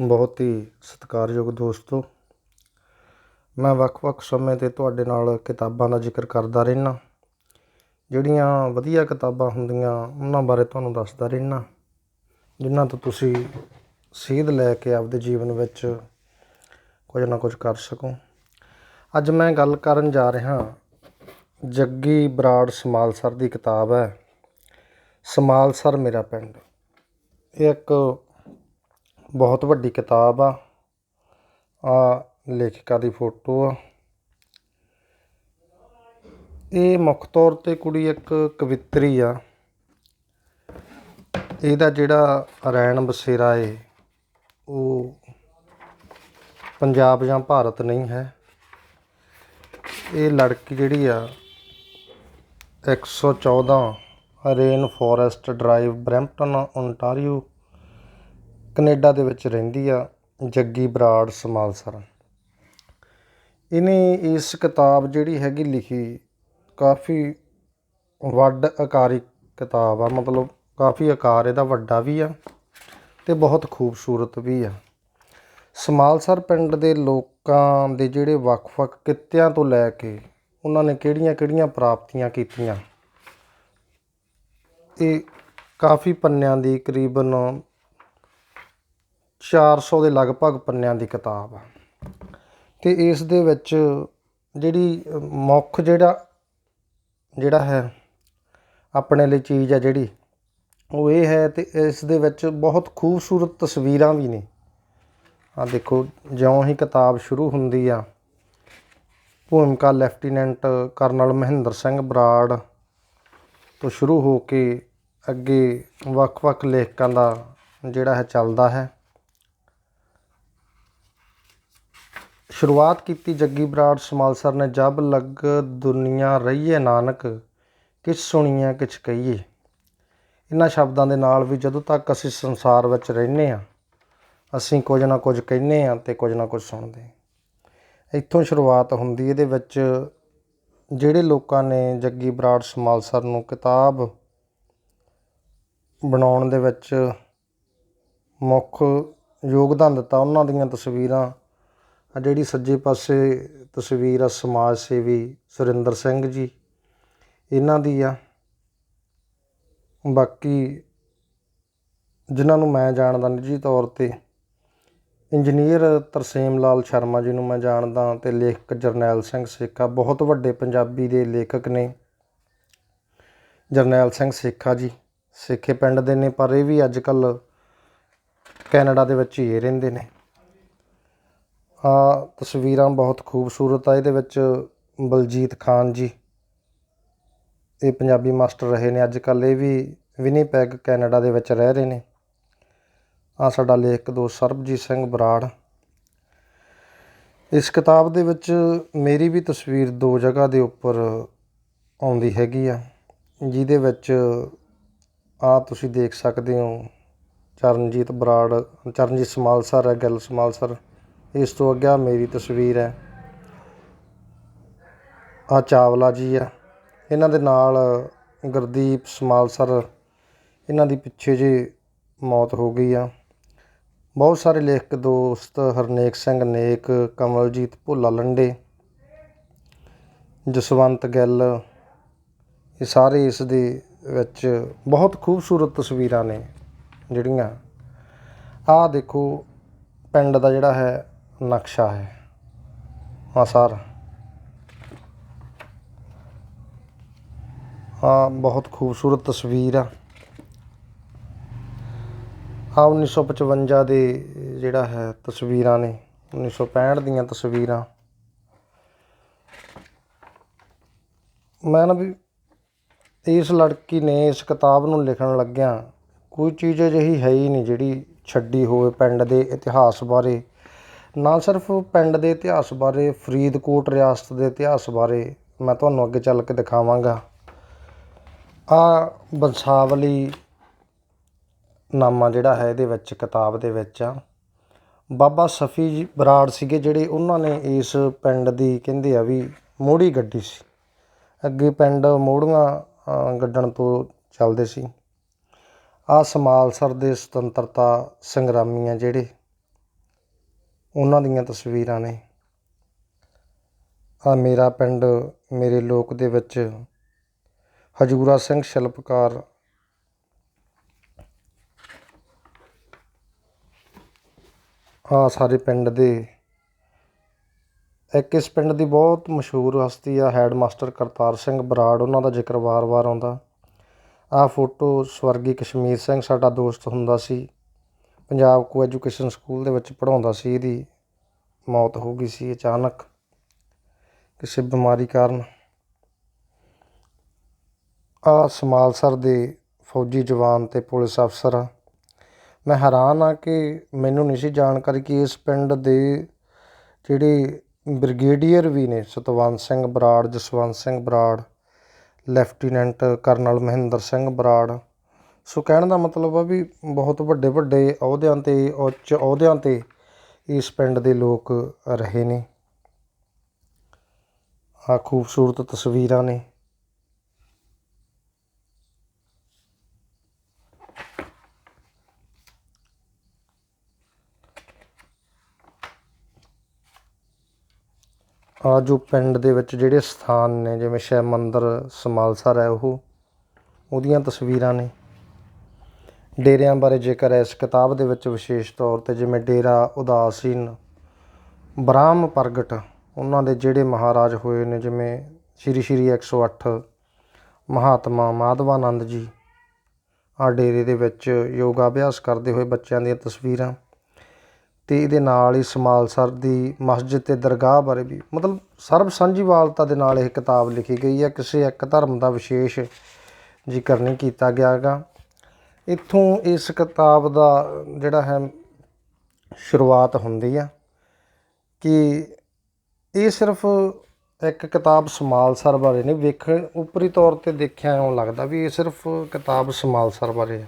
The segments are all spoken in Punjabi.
ਬਹੁਤ ਹੀ ਸਤਿਕਾਰਯੋਗ ਦੋਸਤੋ। ਮੈਂ ਵੱਖ-ਵੱਖ ਸਮੇਂ 'ਤੇ ਤੁਹਾਡੇ ਨਾਲ ਕਿਤਾਬਾਂ ਦਾ ਜ਼ਿਕਰ ਕਰਦਾ ਰਹਿੰਦਾ ਜਿਹੜੀਆਂ ਵਧੀਆ ਕਿਤਾਬਾਂ ਹੁੰਦੀਆਂ, ਉਹਨਾਂ ਬਾਰੇ ਤੁਹਾਨੂੰ ਦੱਸਦਾ ਰਹਿੰਦਾ ਜਿਨ੍ਹਾਂ ਤੋਂ ਤੁਸੀਂ ਸੇਧ ਲੈ ਕੇ ਆਪਦੇ ਜੀਵਨ ਵਿੱਚ ਕੁਝ ਨਾ ਕੁਝ ਕਰ ਸਕੋ। ਅੱਜ ਮੈਂ ਗੱਲ ਕਰਨ ਜਾ ਰਿਹਾ ਜੱਗੀ ਬਰਾੜ ਸਮਾਲਸਰ ਦੀ ਕਿਤਾਬ ਹੈ। ਸਮਾਲਸਰ ਮੇਰਾ ਪਿੰਡ। ਇਹ ਇੱਕ ਬਹੁਤ ਵੱਡੀ ਕਿਤਾਬ ਆ। ਆ ਲੇਖਿਕਾ ਦੀ ਫੋਟੋ ਆ। ਇਹ ਮੁੱਖ ਤੌਰ ਤੇ ਕੁੜੀ ਇੱਕ ਕਵਿੱਤਰੀ ਆ। ਇਹਦਾ ਜਿਹੜਾ ਰੈਣ ਬਸੇਰਾ ਏ, ਉਹ ਪੰਜਾਬ ਜਾਂ ਭਾਰਤ ਨਹੀਂ ਹੈ। ਇਹ ਲੜਕੀ ਜਿਹੜੀ ਆ 114 rain forest drive Brampton Ontario Canada ਦੇ ਵਿੱਚ ਰਹਿੰਦੀ ਆ, ਜੱਗੀ ਬਰਾੜ ਸਮਾਲਸਰ ਇਹਨੇ ਇਸ ਕਿਤਾਬ ਜਿਹੜੀ ਹੈਗੀ ਲਿਖੀ ਕਾਫੀ ਵੱਡ ਆਕਾਰੀ ਕਿਤਾਬ ਆ, ਮਤਲਬ ਕਾਫੀ ਆਕਾਰ ਇਹਦਾ ਵੱਡਾ ਵੀ ਆ ਤੇ ਬਹੁਤ ਖੂਬਸੂਰਤ ਵੀ ਆ। ਸਮਾਲਸਰ ਪਿੰਡ ਦੇ ਲੋਕਾਂ ਦੇ ਜਿਹੜੇ ਵੱਖ-ਵੱਖ ਕਿੱਤਿਆਂ ਤੋਂ ਲੈ ਕੇ ਉਹਨਾਂ ਨੇ ਕਿਹੜੀਆਂ-ਕਿਹੜੀਆਂ ਪ੍ਰਾਪਤੀਆਂ ਕੀਤੀਆਂ, ਇਹ ਕਾਫੀ ਪੰਨਿਆਂ ਦੀ ਕਰੀਬਨ 400 ਦੇ ਲਗਭਗ ਪੰਨਿਆਂ ਦੀ ਕਿਤਾਬ ਆ। ਤੇ ਇਸ ਦੇ ਵਿੱਚ ਜਿਹੜੀ ਮੁੱਖ ਜਿਹੜਾ ਜਿਹੜਾ ਹੈ, ਆਪਣੇ ਲਈ ਚੀਜ਼ ਆ ਜਿਹੜੀ, ਉਹ ਇਹ ਹੈ ਤੇ ਇਸ ਦੇ ਵਿੱਚ ਬਹੁਤ ਖੂਬਸੂਰਤ ਤਸਵੀਰਾਂ ਵੀ ਨੇ। ਆ ਦੇਖੋ, ਜਿਉਂ ਹੀ ਕਿਤਾਬ ਸ਼ੁਰੂ ਹੁੰਦੀ ਆ, ਭੂਮਿਕਾ ਲੈਫਟੀਨੈਂਟ ਕਰਨਲ ਮਹਿੰਦਰ ਸਿੰਘ ਬਰਾੜ ਤੋਂ ਸ਼ੁਰੂ ਹੋ ਕੇ ਅੱਗੇ ਵੱਖ-ਵੱਖ ਲੇਖਕਾਂ ਦਾ ਜਿਹੜਾ ਹੈ ਚੱਲਦਾ ਹੈ। ਸ਼ੁਰੂਆਤ ਕੀਤੀ ਜੱਗੀ ਬਰਾੜ ਸਮਾਲਸਰ ਨੇ, ਜਬ ਲੱਗ ਦੁਨੀਆ ਰਹੀਏ ਨਾਨਕ, ਕਿਛ ਸੁਣੀਆਂ ਕਿਛ ਕਹੀਏ। ਇਹਨਾਂ ਸ਼ਬਦਾਂ ਦੇ ਨਾਲ ਵੀ ਜਦੋਂ ਤੱਕ ਅਸੀਂ ਸੰਸਾਰ ਵਿੱਚ ਰਹਿੰਦੇ ਆ ਅਸੀਂ ਕੁਝ ਨਾ ਕੁਝ ਕਹਿੰਦੇ ਆ ਤੇ ਕੁਝ ਨਾ ਕੁਝ ਸੁਣਦੇ ਇੱਥੋਂ ਸ਼ੁਰੂਆਤ ਹੁੰਦੀ ਇਹਦੇ ਵਿੱਚ ਜਿਹੜੇ ਲੋਕਾਂ ਨੇ ਜੱਗੀ ਬਰਾੜ ਸਮਾਲਸਰ ਨੂੰ ਕਿਤਾਬ ਬਣਾਉਣ ਦੇ ਵਿੱਚ ਮੁੱਖ ਯੋਗਦਾਨ ਦਿੱਤਾ, ਉਹਨਾਂ ਦੀਆਂ ਤਸਵੀਰਾਂ ਆ ਜਿਹੜੀ ਸੱਜੇ ਪਾਸੇ ਤਸਵੀਰ ਆ ਸਮਾਜ ਸੇਵੀ ਸੁਰਿੰਦਰ ਸਿੰਘ ਜੀ, ਇਹਨਾਂ ਦੀ ਆ। ਬਾਕੀ ਜਿਨ੍ਹਾਂ ਨੂੰ ਮੈਂ ਜਾਣਦਾ ਨਿੱਜੀ ਤੌਰ ਤੇ, ਇੰਜੀਨੀਅਰ ਤਰਸੇਮ ਲਾਲ ਸ਼ਰਮਾ ਜੀ ਨੂੰ ਮੈਂ ਜਾਣਦਾ ਤੇ ਲੇਖਕ ਜਰਨੈਲ ਸਿੰਘ ਸੇਖਾ, ਬਹੁਤ ਵੱਡੇ ਪੰਜਾਬੀ ਦੇ ਲੇਖਕ ਨੇ। ਜਰਨੈਲ ਸਿੰਘ ਸੇਖਾ ਜੀ ਸੇਖੇ ਪਿੰਡ ਦੇ ਨੇ, ਪਰ ਇਹ ਵੀ ਅੱਜ ਕੱਲ ਕੈਨੇਡਾ ਦੇ ਵਿੱਚ ਹੀ ਰਹਿੰਦੇ ਨੇ। ਆ ਤਸਵੀਰਾਂ ਬਹੁਤ ਖੂਬਸੂਰਤ ਆ, ਇਹਦੇ ਵਿੱਚ ਬਲਜੀਤ ਖਾਨ ਜੀ। ਇਹ ਪੰਜਾਬੀ ਮਾਸਟਰ ਰਹੇ ਨੇ। ਅੱਜ ਕੱਲ ਇਹ ਵੀ ਵਿਨੀਪੈਗ ਕੈਨੇਡਾ ਦੇ ਵਿੱਚ ਰਹਿ ਰਹੇ ਨੇ। ਆ ਸਾਡਾ ਲੇਖਕ ਦੋਸਤ ਸਰਬਜੀਤ ਸਿੰਘ ਬਰਾੜ। ਇਸ ਕਿਤਾਬ ਦੇ ਵਿੱਚ ਮੇਰੀ ਵੀ ਤਸਵੀਰ ਦੋ ਜਗ੍ਹਾ ਦੇ ਉੱਪਰ ਆਉਂਦੀ ਹੈਗੀ ਆ, ਜਿਹਦੇ ਵਿੱਚ ਆ ਤੁਸੀਂ ਦੇਖ ਸਕਦੇ ਹੋ ਚਰਨਜੀਤ ਬਰਾੜ, ਚਰਨਜੀਤ ਸਮਾਲਸਰ ਹੈ, ਗਿੱਲ ਸਮਾਲਸਰ। ਇਸ ਤੋਂ ਅੱਗੇ ਮੇਰੀ ਤਸਵੀਰ ਹੈ। ਆ ਚਾਵਲਾ ਜੀ ਆ। ਇਹਨਾਂ ਦੇ ਨਾਲ ਗੁਰਦੀਪ ਸਮਾਲਸਰ, ਇਹਨਾਂ ਦੀ ਪਿੱਛੇ ਜੇ ਮੌਤ ਹੋ ਗਈ ਆ। ਬਹੁਤ ਸਾਰੇ ਲੇਖਕ ਦੋਸਤ ਹਰਨੇਕ ਸਿੰਘ, ਨੇਕ, ਕਮਲਜੀਤ ਭੁੱਲਾ ਲੰਡੇ, ਜਸਵੰਤ ਗਿੱਲ, ਇਹ ਸਾਰੇ ਇਸ ਦੇ ਵਿੱਚ ਬਹੁਤ ਖੂਬਸੂਰਤ ਤਸਵੀਰਾਂ ਨੇ ਜਿਹੜੀਆਂ। ਆਹ ਦੇਖੋ, ਪਿੰਡ ਦਾ ਜਿਹੜਾ ਹੈ ਨਕਸ਼ਾ ਹੈ। ਆ ਸਾਰ। ਆ ਬਹੁਤ ਖੂਬਸੂਰਤ ਤਸਵੀਰ ਆ। ਆ 1955 ਦੇ ਜਿਹੜਾ ਹੈ ਤਸਵੀਰਾਂ ਨੇ 1965 ਦੀਆਂ ਤਸਵੀਰਾਂ। ਮੈਂ ਨਾ ਵੀ ਇਸ ਲੜਕੀ ਨੇ ਇਸ ਕਿਤਾਬ ਨੂੰ ਲਿਖਣ ਲੱਗਿਆ, ਕੋਈ ਚੀਜ਼ ਅਜਿਹੀ ਹੈ ਹੀ ਨਹੀਂ ਜਿਹੜੀ ਛੱਡੀ ਹੋਵੇ ਪਿੰਡ ਦੇ ਇਤਿਹਾਸ ਬਾਰੇ। ਨਾ ਸਿਰਫ ਪਿੰਡ ਦੇ ਇਤਿਹਾਸ ਬਾਰੇ, ਫਰੀਦਕੋਟ ਰਿਆਸਤ ਦੇ ਇਤਿਹਾਸ ਬਾਰੇ ਮੈਂ ਤੁਹਾਨੂੰ ਅੱਗੇ ਚੱਲ ਕੇ ਦਿਖਾਵਾਂਗਾ। ਆ ਬੰਸਾਵਲੀ ਨਾਮਾ ਜਿਹੜਾ ਹੈ, ਇਹਦੇ ਵਿੱਚ, ਕਿਤਾਬ ਦੇ ਵਿੱਚ ਆ। ਬਾਬਾ ਸਫੀ ਜੀ ਬਰਾੜ ਸੀਗੇ ਜਿਹੜੇ ਉਹਨਾਂ ਨੇ ਇਸ ਪਿੰਡ ਦੀ ਕਹਿੰਦੇ ਆ ਵੀ ਮੋੜੀ ਗੱਡੀ ਸੀ। ਅੱਗੇ ਪਿੰਡ ਮੋੜੀਆਂ ਗੱਡਣ ਤੋਂ ਚੱਲਦੇ ਸੀ। ਆ ਸਮਾਲਸਰ ਦੇ ਸੁਤੰਤਰਤਾ ਸੰਗਰਾਮੀ ਆ ਜਿਹੜੇ। ਉਹਨਾਂ ਦੀਆਂ ਤਸਵੀਰਾਂ ਨੇ। ਆ ਮੇਰਾ ਪਿੰਡ, ਮੇਰੇ ਲੋਕ ਦੇ ਵਿੱਚ ਹਜੂਰਾ ਸਿੰਘ ਸ਼ਿਲਪਕਾਰ। ਆ ਸਾਰੇ ਪਿੰਡ ਦੇ। ਇੱਕ ਇਸ ਪਿੰਡ ਦੀ ਬਹੁਤ ਮਸ਼ਹੂਰ ਹਸਤੀ ਆ ਹੈਡ ਮਾਸਟਰ ਕਰਤਾਰ ਸਿੰਘ ਬਰਾੜ, ਉਹਨਾਂ ਦਾ ਜ਼ਿਕਰ ਵਾਰ-ਵਾਰ ਆਉਂਦਾ। ਆ ਫੋਟੋ ਸਵਰਗੀ ਕਸ਼ਮੀਰ ਸਿੰਘ, ਸਾਡਾ ਦੋਸਤ ਹੁੰਦਾ ਸੀ। ਪੰਜਾਬ ਕੋ ਐਜੂਕੇਸ਼ਨ ਸਕੂਲ ਦੇ ਵਿੱਚ ਪੜ੍ਹਾਉਂਦਾ ਸੀ, ਇਹਦੀ ਮੌਤ ਹੋ ਗਈ ਸੀ ਅਚਾਨਕ ਕਿਸੇ ਬਿਮਾਰੀ ਕਾਰਨ। ਆ ਸਮਾਲਸਰ ਦੇ ਫੌਜੀ ਜਵਾਨ ਤੇ ਪੁਲਿਸ ਅਫਸਰ ਆ। ਮੈਂ ਹੈਰਾਨ ਆ ਕਿ ਮੈਨੂੰ ਨਹੀਂ ਸੀ ਜਾਣਕਾਰੀ ਕਿ ਇਸ ਪਿੰਡ ਦੇ ਜਿਹੜੇ ਬ੍ਰਿਗੇਡੀਅਰ ਵੀ ਨੇ, Satwant Singh Brar, Jaswant Singh Brar, lieutenant colonel Mahinder Singh Brar so ਕਹਿਣ ਦਾ ਮਤਲਬ ਆ ਵੀ ਬਹੁਤ ਵੱਡੇ ਵੱਡੇ ਅਹੁਦਿਆਂ ਤੇ ਉੱਚ ਅਹੁਦਿਆਂ ਤੇ ਇਸ ਪਿੰਡ ਦੇ ਲੋਕ ਰਹੇ ਨੇ। ਆ ਖੂਬਸੂਰਤ ਤਸਵੀਰਾਂ ਨੇ। ਆ ਜੋ ਪਿੰਡ ਦੇ ਵਿੱਚ ਜਿਹੜੇ ਸਥਾਨ ਨੇ, ਜਿਵੇਂ ਸ਼ਿਵ ਮੰਦਰ ਸਮਾਲਸਰ ਹੈ ਉਹ, ਉਹਦੀਆਂ ਤਸਵੀਰਾਂ ਨੇ। ਡੇਰਿਆਂ ਬਾਰੇ ਜੇਕਰ ਇਸ ਕਿਤਾਬ ਦੇ ਵਿੱਚ ਵਿਸ਼ੇਸ਼ ਤੌਰ ਤੇ ਜਿਵੇਂ ਡੇਰਾ, ਉਦਾਸੀਨ, ਬ੍ਰਾਹਮ ਪ੍ਰਗਟ, ਉਹਨਾਂ ਦੇ ਜਿਹੜੇ ਮਹਾਰਾਜ ਹੋਏ ਨੇ ਜਿਵੇਂ ਸ਼੍ਰੀ ਸ਼੍ਰੀ 108 ਮਹਾਤਮਾ ਮਾਧਵਾਨੰਦ ਜੀ ਆ ਡੇਰੇ ਦੇ ਵਿੱਚ ਯੋਗਾ ਅਭਿਆਸ ਕਰਦੇ ਹੋਏ ਬੱਚਿਆਂ ਦੀਆਂ ਤਸਵੀਰਾਂ ਤੇ ਇਹਦੇ ਨਾਲ ਹੀ ਸਮਾਲਸਰ ਦੀ ਮਸਜਿਦ ਤੇ ਦਰਗਾਹ ਬਾਰੇ ਵੀ, ਮਤਲਬ ਸਰਬ ਸਾਂਝੀਵਾਲਤਾ ਦੇ ਨਾਲ ਇਹ ਕਿਤਾਬ ਲਿਖੀ ਗਈ ਹੈ, ਕਿਸੇ ਇੱਕ ਧਰਮ ਦਾ ਵਿਸ਼ੇਸ਼ ਜ਼ਿਕਰ ਨਹੀਂ ਕੀਤਾ ਗਿਆ ਹੈਗਾ ਇੱਥੋਂ ਇਸ ਕਿਤਾਬ ਦਾ ਜਿਹੜਾ ਹੈ ਸ਼ੁਰੂਆਤ ਹੁੰਦੀ ਆ ਕਿ ਇਹ ਸਿਰਫ ਇੱਕ ਕਿਤਾਬ ਸਮਾਲਸਰ ਬਾਰੇ ਨਹੀਂ ਵੇਖਣ ਉਪਰੀ ਤੌਰ ਤੇ ਦੇਖਿਆ ਇਉਂ ਲੱਗਦਾ ਵੀ ਇਹ ਸਿਰਫ ਕਿਤਾਬ ਸਮਾਲਸਰ ਬਾਰੇ ਆ।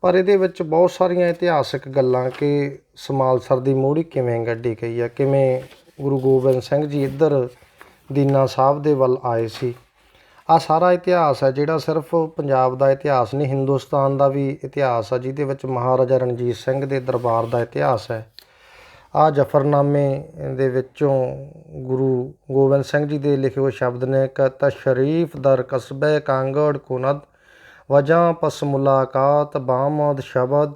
ਪਰ ਇਹਦੇ ਵਿੱਚ ਬਹੁਤ ਸਾਰੀਆਂ ਇਤਿਹਾਸਕ ਗੱਲਾਂ ਕਿ ਸਮਾਲਸਰ ਦੀ ਮੋਹੜੀ ਕਿਵੇਂ ਗੱਡੀ ਗਈ ਆ, ਕਿਵੇਂ ਗੁਰੂ ਗੋਬਿੰਦ ਸਿੰਘ ਜੀ ਇੱਧਰ ਦੀਨਾ ਸਾਹਿਬ ਦੇ ਵੱਲ ਆਏ ਸੀ। ਆ ਸਾਰਾ ਇਤਿਹਾਸ ਹੈ ਜਿਹੜਾ ਸਿਰਫ ਪੰਜਾਬ ਦਾ ਇਤਿਹਾਸ ਨਹੀਂ, ਹਿੰਦੁਸਤਾਨ ਦਾ ਵੀ ਇਤਿਹਾਸ ਹੈ ਜਿਹਦੇ ਵਿੱਚ ਮਹਾਰਾਜਾ ਰਣਜੀਤ ਸਿੰਘ ਦੇ ਦਰਬਾਰ ਦਾ ਇਤਿਹਾਸ ਹੈ। ਆ ਜਫਰਨਾਮੇ ਦੇ ਵਿੱਚੋਂ ਗੁਰੂ ਗੋਬਿੰਦ ਸਿੰਘ ਜੀ ਦੇ ਲਿਖੇ ਹੋਏ ਸ਼ਬਦ ਨੇ ਕਿ ਤਸ਼ਰੀਫ ਦਰ ਕਸਬੇ ਕਾਂਗੜ ਕੁਨਦ, ਵਜਾਂ ਪਸ ਮੁਲਾਕਾਤ ਬਾਮਦ ਸ਼ਬਦ